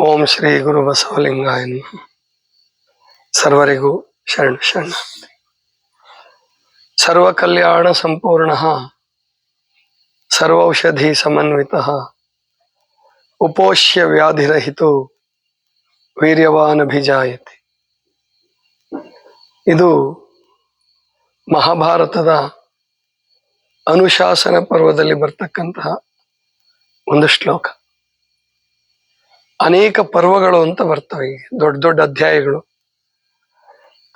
ಓಂ ಶ್ರೀ ಗುರು ಬಸವಲಿಂಗಾಯ ನಮಃ. ಸರ್ವರಿಗೂ ಶರಣ ಶರಣ. ಸರ್ವ ಕಲ್ಯಾಣ ಸಂಪೂರ್ಣ, ಸರ್ವೌಷಧಿ ಸಮನ್ವಿತ, ಉಪೋಷ್ಯ ವ್ಯಾಧಿರಹಿತು ವೀರ್ಯವಾನಭಿಜಾಯತಿ. ಇದು ಮಹಾಭಾರತದ ಅನುಶಾಸನ ಪರ್ವದಲ್ಲಿ ಬರ್ತಕ್ಕಂತಹ ಒಂದು ಶ್ಲೋಕ. ಅನೇಕ ಪರ್ವಗಳು ಅಂತ ಬರ್ತವೆ ದೊಡ್ಡ ದೊಡ್ಡ ಅಧ್ಯಾಯಗಳು.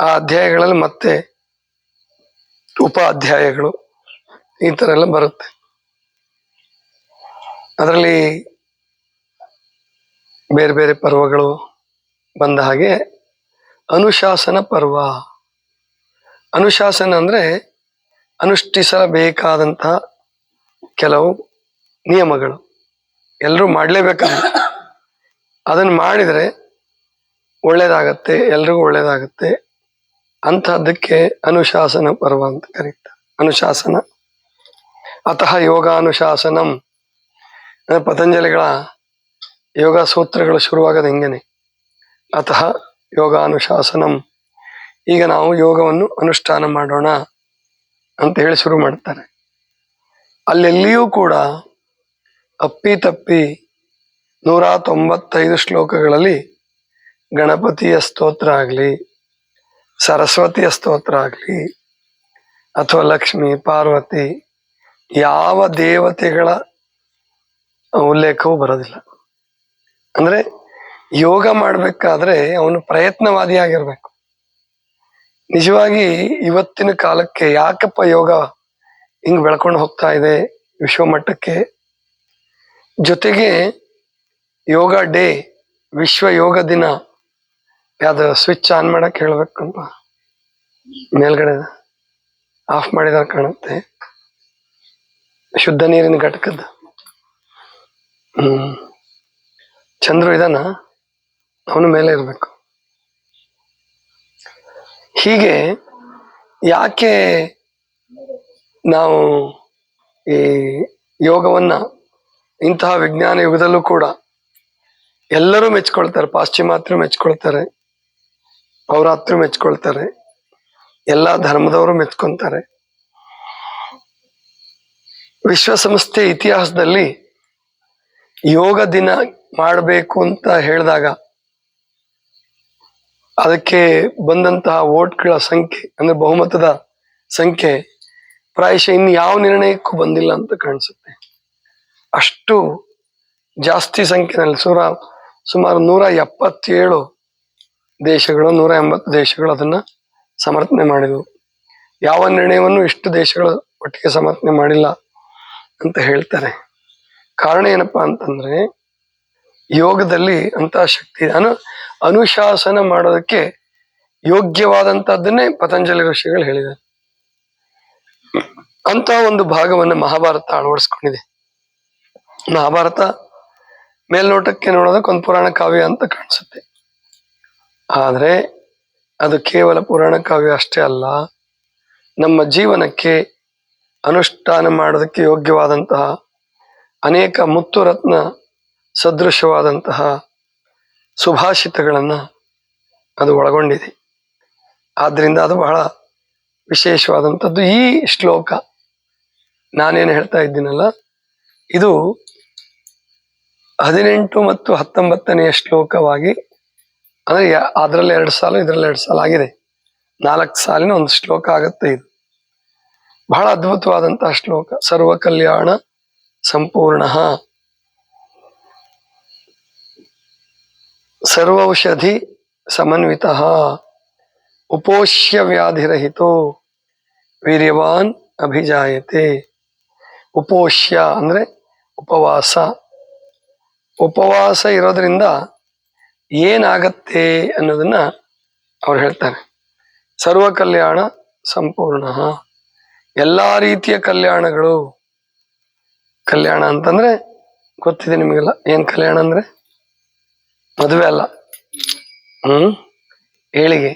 ಆ ಅಧ್ಯಾಯಗಳಲ್ಲಿ ಮತ್ತೆ ಉಪ ಅಧ್ಯಾಯಗಳು ಈ ಥರ ಎಲ್ಲ ಬರುತ್ತೆ. ಅದರಲ್ಲಿ ಬೇರೆ ಬೇರೆ ಪರ್ವಗಳು ಬಂದ ಹಾಗೆ ಅನುಶಾಸನ ಪರ್ವ. ಅನುಶಾಸನ ಅಂದ್ರೆ ಅನುಷ್ಠಿಸಬೇಕಾದಂತಹ ಕೆಲವು ನಿಯಮಗಳು. ಎಲ್ಲರೂ ಮಾಡಲೇಬೇಕಂದ್ರೆ. ಅದನ್ನು ಮಾಡಿದರೆ ಒಳ್ಳೇದಾಗತ್ತೆ, ಎಲ್ರಿಗೂ ಒಳ್ಳೇದಾಗತ್ತೆ ಅಂಥದ್ದಕ್ಕೆ ಅನುಶಾಸನ ಪರ್ವ ಅಂತ ಕರೀತಾರೆ. ಅನುಶಾಸನ. ಅತಃ ಯೋಗಾನುಶಾಸನಂ. ಪತಂಜಲಿಗಳ ಯೋಗ ಸೂತ್ರಗಳು ಶುರುವಾಗದ ಹಿಂಗೇನೆ. ಅತಃ ಯೋಗಾನುಶಾಸನಂ. ಈಗ ನಾವು ಯೋಗವನ್ನು ಅನುಷ್ಠಾನ ಮಾಡೋಣ ಅಂತ ಹೇಳಿ ಶುರು ಮಾಡ್ತಾರೆ. ಅಲ್ಲೆಲ್ಲಿಯೂ ಕೂಡ ಅಪ್ಪಿ ತಪ್ಪಿ ನೂರ ತೊಂಬತ್ತೈದು ಶ್ಲೋಕಗಳಲ್ಲಿ ಗಣಪತಿಯ ಸ್ತೋತ್ರ ಆಗಲಿ, ಸರಸ್ವತಿಯ ಸ್ತೋತ್ರ ಆಗಲಿ, ಅಥವಾ ಲಕ್ಷ್ಮಿ, ಪಾರ್ವತಿ, ಯಾವ ದೇವತೆಗಳ ಉಲ್ಲೇಖವೂ ಬರೋದಿಲ್ಲ. ಅಂದರೆ ಯೋಗ ಮಾಡಬೇಕಾದ್ರೆ ಅವನು ಪ್ರಯತ್ನವಾದಿಯಾಗಿರಬೇಕು. ನಿಜವಾಗಿ ಇವತ್ತಿನ ಕಾಲಕ್ಕೆ ಯಾಕಪ್ಪ ಯೋಗ ಹಿಂಗ್ ಬೆಳ್ಕೊಂಡು ಹೋಗ್ತಾ ಇದೆ ವಿಶ್ವಮಟ್ಟಕ್ಕೆ? ಜೊತೆಗೆ ಯೋಗ ಡೇ, ವಿಶ್ವ ಯೋಗ ದಿನ. ಯಾವ್ದು ಸ್ವಿಚ್ ಆನ್ ಮಾಡಕ್ ಹೇಳ್ಬೇಕಂತ? ಮೇಲ್ಗಡೆ ಆಫ್ ಮಾಡಿದಾಗ ಕಾಣುತ್ತೆ. ಶುದ್ಧ ನೀರಿನ ಘಟಕದ ಹ್ಮ್. ಚಂದ್ರು ಇದಾನ? ಅವನು ಮೇಲೆ ಇರ್ಬೇಕು. ಹೀಗೆ ಯಾಕೆ ನಾವು ಈ ಯೋಗವನ್ನ ಇಂತಹ ವಿಜ್ಞಾನ ಯುಗದಲ್ಲೂ ಕೂಡ ಎಲ್ಲರೂ ಮೆಚ್ಕೊಳ್ತಾರೆ ಪಾಶ್ಚಿಮಾತ್ರ ಮೆಚ್ಕೊಳ್ತಾರೆ ಅವರಾತ್ರ ಮೆಚ್ಕೊಳ್ತಾರೆ, ಎಲ್ಲ ಧರ್ಮದವರು ಮೆಚ್ಕೊಂತಾರೆ. ವಿಶ್ವಸಂಸ್ಥೆ ಇತಿಹಾಸದಲ್ಲಿ ಯೋಗ ದಿನ ಮಾಡಬೇಕು ಅಂತ ಹೇಳಿದಾಗ ಅದಕ್ಕೆ ಬಂದಂತಹ ವೋಟ್ಗಳ ಸಂಖ್ಯೆ, ಅಂದ್ರೆ ಬಹುಮತದ ಸಂಖ್ಯೆ ಪ್ರಾಯಶಃ ಇನ್ನು ಯಾವ ನಿರ್ಣಯಕ್ಕೂ ಬಂದಿಲ್ಲ ಅಂತ ಕಾಣಿಸುತ್ತೆ. ಅಷ್ಟು ಜಾಸ್ತಿ ಸಂಖ್ಯೆನಲ್ಲಿ, ಸುರ ಸುಮಾರು ನೂರ ಎಪ್ಪತ್ತೇಳು ದೇಶಗಳು, ನೂರ ಎಂಬತ್ತು ದೇಶಗಳು ಅದನ್ನ ಸಮರ್ಥನೆ ಮಾಡಿದವು. ಯಾವ ನಿರ್ಣಯವನ್ನು ಇಷ್ಟು ದೇಶಗಳು ಒಟ್ಟಿಗೆ ಸಮರ್ಥನೆ ಮಾಡಿಲ್ಲ ಅಂತ ಹೇಳ್ತಾರೆ. ಕಾರಣ ಏನಪ್ಪಾ ಅಂತಂದ್ರೆ, ಯೋಗದಲ್ಲಿ ಅಂತ ಶಕ್ತಿ. ಅನು ಅನುಶಾಸನ ಮಾಡೋದಕ್ಕೆ ಯೋಗ್ಯವಾದಂತಹದ್ದನ್ನೇ ಪತಂಜಲಿ ಋಷಿಗಳು ಹೇಳಿದ್ದಾರೆ. ಅಂತ ಒಂದು ಭಾಗವನ್ನು ಮಹಾಭಾರತ ಅಳವಡಿಸ್ಕೊಂಡಿದೆ. ಮಹಾಭಾರತ ಮೇಲ್ನೋಟಕ್ಕೆ ನೋಡೋದಕ್ಕೆ ಒಂದು ಪುರಾಣ ಕಾವ್ಯ ಅಂತ ಕಾಣಿಸುತ್ತೆ. ಆದರೆ ಅದು ಕೇವಲ ಪುರಾಣ ಕಾವ್ಯ ಅಷ್ಟೇ ಅಲ್ಲ, ನಮ್ಮ ಜೀವನಕ್ಕೆ ಅನುಷ್ಠಾನ ಮಾಡೋದಕ್ಕೆ ಯೋಗ್ಯವಾದಂತಹ ಅನೇಕ ಮುತ್ತು ರತ್ನ ಸದೃಶವಾದಂತಹ ಸುಭಾಷಿತಗಳನ್ನು ಅದು ಒಳಗೊಂಡಿದೆ. ಆದ್ದರಿಂದ ಅದು ಬಹಳ ವಿಶೇಷವಾದಂಥದ್ದು. ಈ ಶ್ಲೋಕ ನಾನೇನು ಹೇಳ್ತಾ ಇದ್ದೀನಲ್ಲ, ಇದು ಹದಿನೆಂಟು ಮತ್ತು ಹತ್ತೊಂಬತ್ತನೆಯ ಶ್ಲೋಕವಾಗಿ, ಅಂದ್ರೆ ಅದರಲ್ಲಿ ಎರಡು ಸಾಲು, ಇದರಲ್ಲಿ ಎರಡು ಸಾಲು ಆಗಿದೆ. ನಾಲ್ಕು ಸಾಲಿನ ಒಂದು ಶ್ಲೋಕ ಆಗುತ್ತೆ ಇದು. ಬಹಳ ಅದ್ಭುತವಾದಂತಹ ಶ್ಲೋಕ. ಸರ್ವ ಕಲ್ಯಾಣ ಸಂಪೂರ್ಣ. ಸರ್ವೌಷಧಿ ಸಮನ್ವಿತ. ಉಪೋಷ್ಯ ವ್ಯಾಧಿರಹಿತೋ ವೀರ್ಯವಾನ್ ಅಭಿಜಾಯತೆ. ಉಪೋಷ್ಯ ಅಂದ್ರೆ ಉಪವಾಸ. ಉಪವಾಸ ಇರೋದ್ರಿಂದ ಏನಾಗತ್ತೆ ಅನ್ನೋದನ್ನ ಅವ್ರು ಹೇಳ್ತಾರೆ. ಸರ್ವ ಕಲ್ಯಾಣ ಸಂಪೂರ್ಣ. ಎಲ್ಲಾ ರೀತಿಯ ಕಲ್ಯಾಣಗಳು. ಕಲ್ಯಾಣ ಅಂತಂದ್ರೆ ಗೊತ್ತಿದೆ ನಿಮಗೆಲ್ಲ? ಏನು ಕಲ್ಯಾಣ ಅಂದ್ರೆ? ಮದುವೆ ಅಲ್ಲ. ಹ್ಮ್? ಏಳಿಗೆ.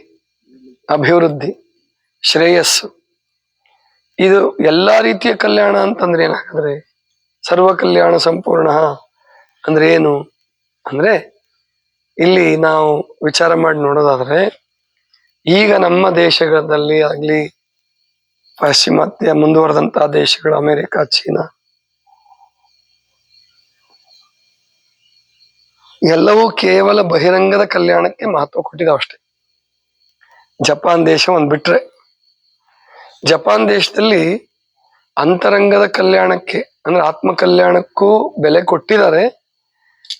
ಅಭಿವೃದ್ಧಿ. ಶ್ರೇಯಸ್ಸು. ಇದು ಎಲ್ಲಾ ರೀತಿಯ ಕಲ್ಯಾಣ ಅಂತಂದ್ರೆ ಏನಾಗಂದ್ರೆ? ಸರ್ವ ಕಲ್ಯಾಣ ಸಂಪೂರ್ಣ. ಅಂದ್ರೆ ಏನು? ಅಂದ್ರೆ ಇಲ್ಲಿ ನಾವು ವಿಚಾರ ಮಾಡಿ ನೋಡೋದಾದ್ರೆ, ಈಗ ನಮ್ಮ ದೇಶಗಳಲ್ಲಿ ಆಗ್ಲಿ, ಪಾಶ್ಚಿಮಾತ್ಯ ಮುಂದುವರೆದಂತಹ ದೇಶಗಳು, ಅಮೆರಿಕ, ಚೀನಾ, ಎಲ್ಲವೂ ಕೇವಲ ಬಹಿರಂಗದ ಕಲ್ಯಾಣಕ್ಕೆ ಮಹತ್ವ ಕೊಟ್ಟಿದ್ದಾವೆ ಅಷ್ಟೇ. ಜಪಾನ್ ದೇಶ ಒಂದು ಬಿಟ್ರೆ, ಜಪಾನ್ ದೇಶದಲ್ಲಿ ಅಂತರಂಗದ ಕಲ್ಯಾಣಕ್ಕೆ, ಅಂದ್ರೆ ಆತ್ಮ ಕಲ್ಯಾಣಕ್ಕೂ ಬೆಲೆ ಕೊಟ್ಟಿದ್ದಾರೆ.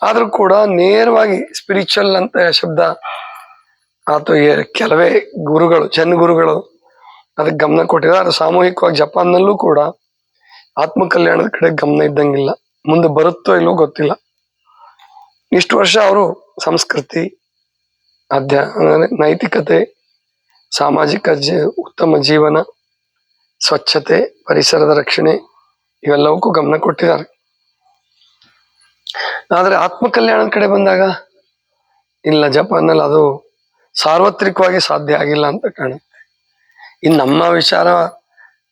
ಆದ್ರೂ ಕೂಡ ನೇರವಾಗಿ ಸ್ಪಿರಿಚುವಲ್ ಅಂತ ಶಬ್ದ ಅಥವಾ ಕೆಲವೇ ಗುರುಗಳು, ಜನ ಗುರುಗಳು ಅದಕ್ಕೆ ಗಮನ ಕೊಟ್ಟಿದ್ದಾರೆ. ಸಾಮೂಹಿಕವಾಗಿ ಜಪಾನ್ನಲ್ಲೂ ಕೂಡ ಆತ್ಮ ಕಲ್ಯಾಣದ ಕಡೆ ಗಮನ ಇದ್ದಂಗಿಲ್ಲ. ಮುಂದೆ ಬರುತ್ತೋ ಇಲ್ವೋ ಗೊತ್ತಿಲ್ಲ. ಇಷ್ಟು ವರ್ಷ ಅವರು ಸಂಸ್ಕೃತಿ, ಅಧ್ಯ ನೈತಿಕತೆ, ಸಾಮಾಜಿಕ ಜೀ, ಉತ್ತಮ ಜೀವನ, ಸ್ವಚ್ಛತೆ, ಪರಿಸರದ ರಕ್ಷಣೆ ಇವೆಲ್ಲವಕ್ಕೂ ಗಮನ ಕೊಟ್ಟಿದ್ದಾರೆ. ಆದ್ರೆ ಆತ್ಮ ಕಲ್ಯಾಣದ ಕಡೆ ಬಂದಾಗ, ಇಲ್ಲ ಜಪಾನ್ನಲ್ಲಿ ಅದು ಸಾರ್ವತ್ರಿಕವಾಗಿ ಸಾಧ್ಯ ಆಗಿಲ್ಲ ಅಂತ ಕಾಣುತ್ತೆ. ಇನ್ನು ನಮ್ಮ ವಿಚಾರ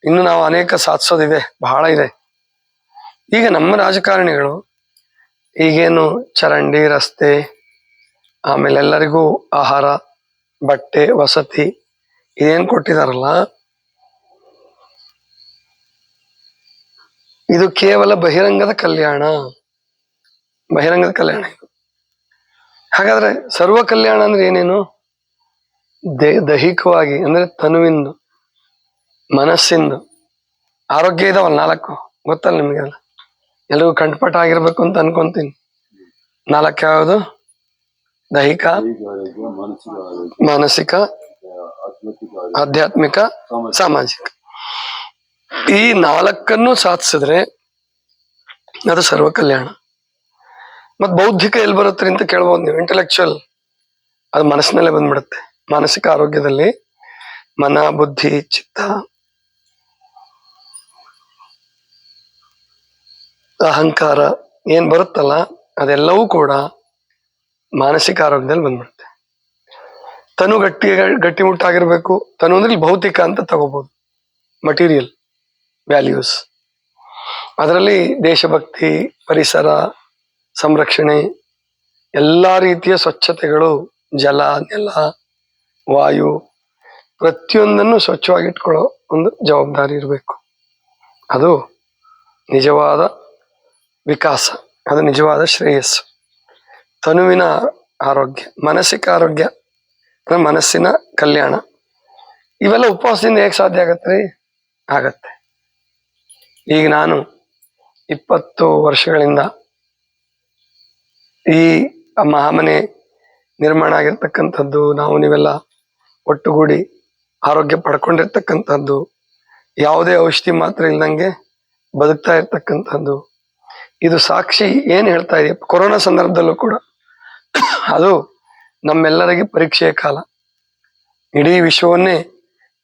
ಇನ್ನು ನಾವು ಅನೇಕ ಸಾಧಿಸೋದಿದೆ, ಬಹಳ ಇದೆ. ಈಗ ನಮ್ಮ ರಾಜಕಾರಣಿಗಳು, ಈಗೇನು ಚರಂಡಿ, ರಸ್ತೆ, ಆಮೇಲೆ ಎಲ್ಲರಿಗೂ ಆಹಾರ, ಬಟ್ಟೆ, ವಸತಿ ಇದೇನ್ ಕೊಟ್ಟಿದಾರಲ್ಲ, ಇದು ಕೇವಲ ಬಹಿರಂಗದ ಕಲ್ಯಾಣ. ಬಹಿರಂಗದ ಕಲ್ಯಾಣ. ಹಾಗಾದ್ರೆ ಸರ್ವ ಕಲ್ಯಾಣ ಅಂದ್ರೆ ಏನೇನು? ದೇ, ದೈಹಿಕವಾಗಿ ಅಂದ್ರೆ ತನುವಿಂದು, ಮನಸ್ಸಿಂದು. ಆರೋಗ್ಯ ಇದಾವಲ್ಲ ನಾಲ್ಕು? ಗೊತ್ತಲ್ಲ ನಿಮಗೆಲ್ಲ? ಎಲ್ರಿಗೂ ಕಂಠಪಟ ಆಗಿರ್ಬೇಕು ಅಂತ ಅನ್ಕೊಂತೀನಿ. ನಾಲ್ಕು ಯಾವುದು? ದೈಹಿಕ, ಮಾನಸಿಕ, ಆಧ್ಯಾತ್ಮಿಕ. ಸಾಮಾಜಿಕ. ಈ ನಾಲ್ಕನ್ನು ಸಾಧಿಸಿದ್ರೆ ಅದು ಸರ್ವ ಕಲ್ಯಾಣ. ಮತ್ ಬೌದ್ಧಿಕ ಎಲ್ಲಿ ಬರುತ್ತೆ ಅಂತ ಕೇಳ್ಬೋದು ನೀವು. ಇಂಟೆಲೆಕ್ಚುಯಲ್ ಅದು ಮನಸ್ಸಿನಲ್ಲೇ ಬಂದ್ಬಿಡುತ್ತೆ. ಮಾನಸಿಕ ಆರೋಗ್ಯದಲ್ಲಿ ಮನ, ಬುದ್ಧಿ, ಚಿತ್ತ, ಅಹಂಕಾರ ಏನ್ ಬರುತ್ತಲ್ಲ ಅದೆಲ್ಲವೂ ಕೂಡ ಮಾನಸಿಕ ಆರೋಗ್ಯದಲ್ಲಿ ಬಂದ್ಬಿಡುತ್ತೆ. ತನು ಗಟ್ಟಿ ಮುಟ್ಟಾಗಿರ್ಬೇಕು. ತನು ಅಂದ್ರೆ ಭೌತಿಕ ಅಂತ ತಗೋಬಹುದು ಮಟೀರಿಯಲ್ ವ್ಯಾಲ್ಯೂಸ್ ಅದರಲ್ಲಿ ದೇಶಭಕ್ತಿ, ಪರಿಸರ ಸಂರಕ್ಷಣೆ, ಎಲ್ಲ ರೀತಿಯ ಸ್ವಚ್ಛತೆಗಳು, ಜಲ, ನೆಲ, ವಾಯು, ಪ್ರತಿಯೊಂದನ್ನು ಸ್ವಚ್ಛವಾಗಿಟ್ಕೊಳ್ಳೋ ಒಂದು ಜವಾಬ್ದಾರಿ ಇರಬೇಕು. ಅದು ನಿಜವಾದ ವಿಕಾಸ, ಅದು ನಿಜವಾದ ಶ್ರೇಯಸ್ಸು. ತನುವಿನ ಆರೋಗ್ಯ, ಮಾನಸಿಕ ಆರೋಗ್ಯ ಮನಸ್ಸಿನ ಕಲ್ಯಾಣ, ಇವೆಲ್ಲ ಉಪವಾಸದಿಂದ ಹೇಗೆ ಸಾಧ್ಯ ಆಗತ್ತೆ ರೀ? ಆಗತ್ತೆ. ಈಗ ನಾನು ಇಪ್ಪತ್ತು ವರ್ಷಗಳಿಂದ ಈ ಮಹಾಮನೆ ನಿರ್ಮಾಣ ಆಗಿರ್ತಕ್ಕಂಥದ್ದು, ನಾವು ನೀವೆಲ್ಲ ಒಟ್ಟುಗೂಡಿ ಆರೋಗ್ಯ ಪಡ್ಕೊಂಡಿರ್ತಕ್ಕಂಥದ್ದು, ಯಾವುದೇ ಔಷಧಿ ಮಾತ್ರ ಇಲ್ದಂಗೆ ಬದುಕ್ತಾ ಇರ್ತಕ್ಕಂಥದ್ದು. ಇದು ಸಾಕ್ಷಿ ಏನ್ ಹೇಳ್ತಾ ಇದೆ ಕೊರೋನಾ ಸಂದರ್ಭದಲ್ಲೂ ಕೂಡ ಅದು ನಮ್ಮೆಲ್ಲರಿಗೆ ಪರೀಕ್ಷೆಯ ಕಾಲ. ಇಡೀ ವಿಶ್ವವನ್ನೇ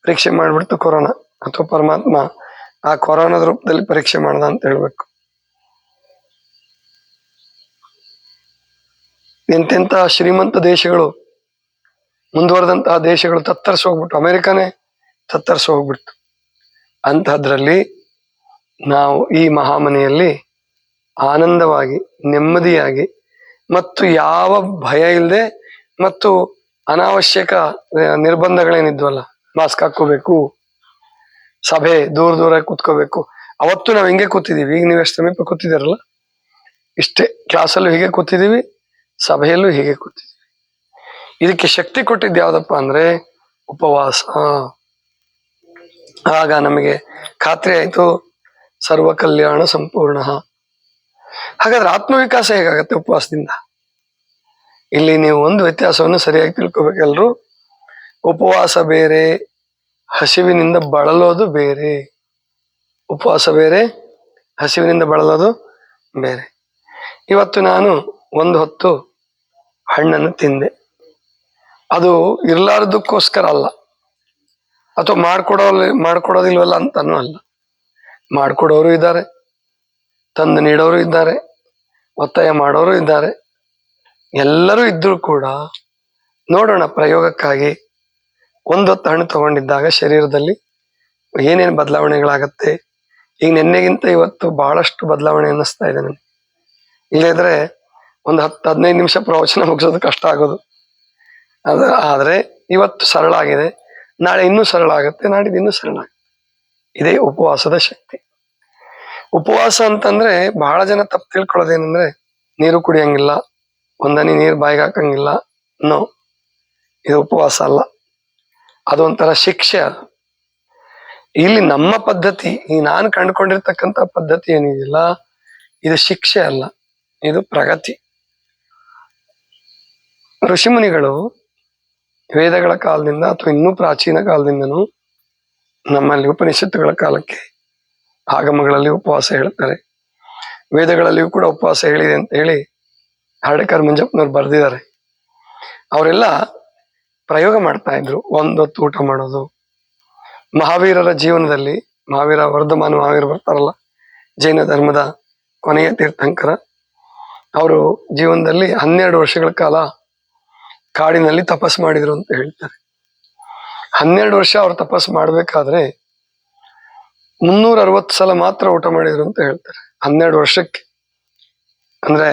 ಪರೀಕ್ಷೆ ಮಾಡಿಬಿಡ್ತು ಕೊರೋನಾ. ಅಥವಾ ಪರಮಾತ್ಮ ಆ ಕೊರೋನಾದ ರೂಪದಲ್ಲಿ ಪರೀಕ್ಷೆ ಮಾಡ್ದ ಅಂತ ಹೇಳ್ಬೇಕು. ಎಂತೆಂತ ಶ್ರೀಮಂತ ದೇಶಗಳು ಮುಂದುವರೆದಂತಹ ದೇಶಗಳು ತತ್ತರಿಸಿ ಹೋಗ್ಬಿಟ್ಟು ಅಮೆರಿಕನೇ ತತ್ತರಿಸಿ ಹೋಗ್ಬಿಡ್ತು. ಅಂತಹದ್ರಲ್ಲಿ ನಾವು ಈ ಮಹಾಮನೆಯಲ್ಲಿ ಆನಂದವಾಗಿ, ನೆಮ್ಮದಿಯಾಗಿ ಮತ್ತು ಯಾವ ಭಯ ಇಲ್ಲದೆ ಮತ್ತು ಅನಾವಶ್ಯಕ ನಿರ್ಬಂಧಗಳೇನಿದ್ವಲ್ಲ, ಮಾಸ್ಕ್ ಹಾಕೋಬೇಕು ಸಭೆ ದೂರ ದೂರ ಕೂತ್ಕೋಬೇಕು. ಅವತ್ತು ನಾವು ಹಿಂಗೆ ಕೂತಿದ್ದೀವಿ ಈಗ ನೀವು ಎಷ್ಟು ಸಮೀಪ ಕೂತಿದ್ದೀರಲ್ಲ? ಇಷ್ಟೇ. ಕ್ಲಾಸಲ್ಲೂ ಹೀಗೆ ಕೂತಿದೀವಿ. ಸಭೆಯಲ್ಲೂ ಹೀಗೆ ಕೂತಿದ್ವಿ. ಇದಕ್ಕೆ ಶಕ್ತಿ ಕೊಟ್ಟಿದ್ದು ಯಾವ್ದಪ್ಪ ಅಂದ್ರೆ ಉಪವಾಸ. ಆಗ ನಮಗೆ ಖಾತ್ರಿ ಆಯ್ತು. ಸರ್ವ ಕಲ್ಯಾಣ ಸಂಪೂರ್ಣ. ಹಾಗಾದ್ರೆ ಆತ್ಮವಿಕಾಸ ಹೇಗಾಗತ್ತೆ ಉಪವಾಸದಿಂದ? ಇಲ್ಲಿ ನೀವು ಒಂದು ವ್ಯತ್ಯಾಸವನ್ನು ಸರಿಯಾಗಿ ತಿಳ್ಕೊಬೇಕೆಲ್ರು ಉಪವಾಸ ಬೇರೆ, ಹಸಿವಿನಿಂದ ಬಳಲೋದು ಬೇರೆ. ಉಪವಾಸ ಬೇರೆ, ಹಸಿವಿನಿಂದ ಬಳಲೋದು ಬೇರೆ. ಇವತ್ತು ನಾನು ಒಂದು ಹೊತ್ತು ಹಣ್ಣನ್ನು ತಿಂದೆ. ಅದು ಇರ್ಲಾರ್ದಕ್ಕೋಸ್ಕರ ಅಲ್ಲ. ಅಥವಾ ಮಾಡ್ಕೊಡೋ ಮಾಡ್ಕೊಡೋದಿಲ್ವಲ್ಲ ಅಂತನೂ ಅಲ್ಲ. ಮಾಡ್ಕೊಡೋರು ಇದ್ದಾರೆ, ತಂದು ನೀಡೋರು ಇದ್ದಾರೆ, ಒತ್ತಾಯ ಮಾಡೋರು ಇದ್ದಾರೆ. ಎಲ್ಲರೂ ಇದ್ದರೂ ಕೂಡ ನೋಡೋಣ ಪ್ರಯೋಗಕ್ಕಾಗಿ ಒಂದೊತ್ತು ಹಣ್ಣು ತಗೊಂಡಿದ್ದಾಗ ಶರೀರದಲ್ಲಿ ಏನೇನು ಬದಲಾವಣೆಗಳಾಗತ್ತೆ, ಈಗ ನಿನ್ನೆಗಿಂತ ಇವತ್ತು ಬಹಳಷ್ಟು ಬದಲಾವಣೆ ಅನ್ನಿಸ್ತಾ ಇದೆ ನನಗೆ. ಇಲ್ಲದಿದ್ರೆ ಒಂದು ಹತ್ತು ಹದಿನೈದು ನಿಮಿಷ ಪ್ರವಚನ ಮುಗಿಸೋದು ಕಷ್ಟ ಆಗೋದು. ಅದು ಆದರೆ ಇವತ್ತು ಸರಳ ಆಗಿದೆ. ನಾಳೆ ಇನ್ನೂ ಸರಳ ಆಗುತ್ತೆ. ನಾಡಿದ್ದು ಇನ್ನೂ ಸರಳ ಆಗುತ್ತೆ. ಇದೇ ಉಪವಾಸದ ಶಕ್ತಿ. ಉಪವಾಸ ಅಂತಂದ್ರೆ ಬಹಳ ಜನ ತಪ್ಪು ತಿಳ್ಕೊಳ್ಳೋದೇನಂದ್ರೆ ನೀರು ಕುಡಿಯಂಗಿಲ್ಲ, ಒಂದನಿ ನೀರು ಬಾಯಿಗೆ ಹಾಕಂಗಿಲ್ಲ. ನೋ ಇದು ಉಪವಾಸ ಅಲ್ಲ. ಅದೊಂಥರ ಶಿಕ್ಷೆ ಅದು. ಇಲ್ಲಿ ನಮ್ಮ ಪದ್ಧತಿ, ಈ ನಾನು ಕಂಡುಕೊಂಡಿರ್ತಕ್ಕಂಥ ಪದ್ಧತಿ ಏನಿದೆಯಲ್ಲ ಇದು ಶಿಕ್ಷೆ ಅಲ್ಲ. ಇದು ಪ್ರಗತಿ. ಋಷಿಮುನಿಗಳು ವೇದಗಳ ಕಾಲದಿಂದ ಅಥವಾ ಇನ್ನೂ ಪ್ರಾಚೀನ ಕಾಲದಿಂದನೂ ನಮ್ಮಲ್ಲಿ ಉಪನಿಷತ್ತುಗಳ ಕಾಲಕ್ಕೆ ಆಗಮಗಳಲ್ಲಿ ಉಪವಾಸ ಹೇಳ್ತಾರೆ. ವೇದಗಳಲ್ಲಿಯೂ ಕೂಡ ಉಪವಾಸ ಹೇಳಿದೆ ಅಂತ ಹೇಳಿ ಹರಡೇಕರ್ ಮಂಜಪ್ಪನವ್ರು ಬರೆದಿದ್ದಾರೆ. ಅವರೆಲ್ಲ ಪ್ರಯೋಗ ಮಾಡ್ತಾ ಇದ್ರು. ಒಂದೊತ್ತು ಊಟ ಮಾಡೋದು. ಮಹಾವೀರರ ಜೀವನದಲ್ಲಿ, ಮಹಾವೀರ ವರ್ಧಮಾನ ಮಹಾವೀರ ಬರ್ತಾರಲ್ಲ, ಜೈನ ಧರ್ಮದ ಕೊನೆಯ ತೀರ್ಥಂಕರ. ಅವರು ಜೀವನದಲ್ಲಿ ಹನ್ನೆರಡು ವರ್ಷಗಳ ಕಾಲ ಕಾಡಿನಲ್ಲಿ ತಪಸ್ ಮಾಡಿದ್ರು ಅಂತ ಹೇಳ್ತಾರೆ. ಹನ್ನೆರಡು ವರ್ಷ ಅವ್ರು ತಪಸ್ ಮಾಡ್ಬೇಕಾದ್ರೆ ಮುನ್ನೂರ ಅರವತ್ತು ಸಲ ಮಾತ್ರ ಊಟ ಮಾಡಿದ್ರು ಅಂತ ಹೇಳ್ತಾರೆ. ಹನ್ನೆರಡು ವರ್ಷಕ್ಕೆ. ಅಂದ್ರೆ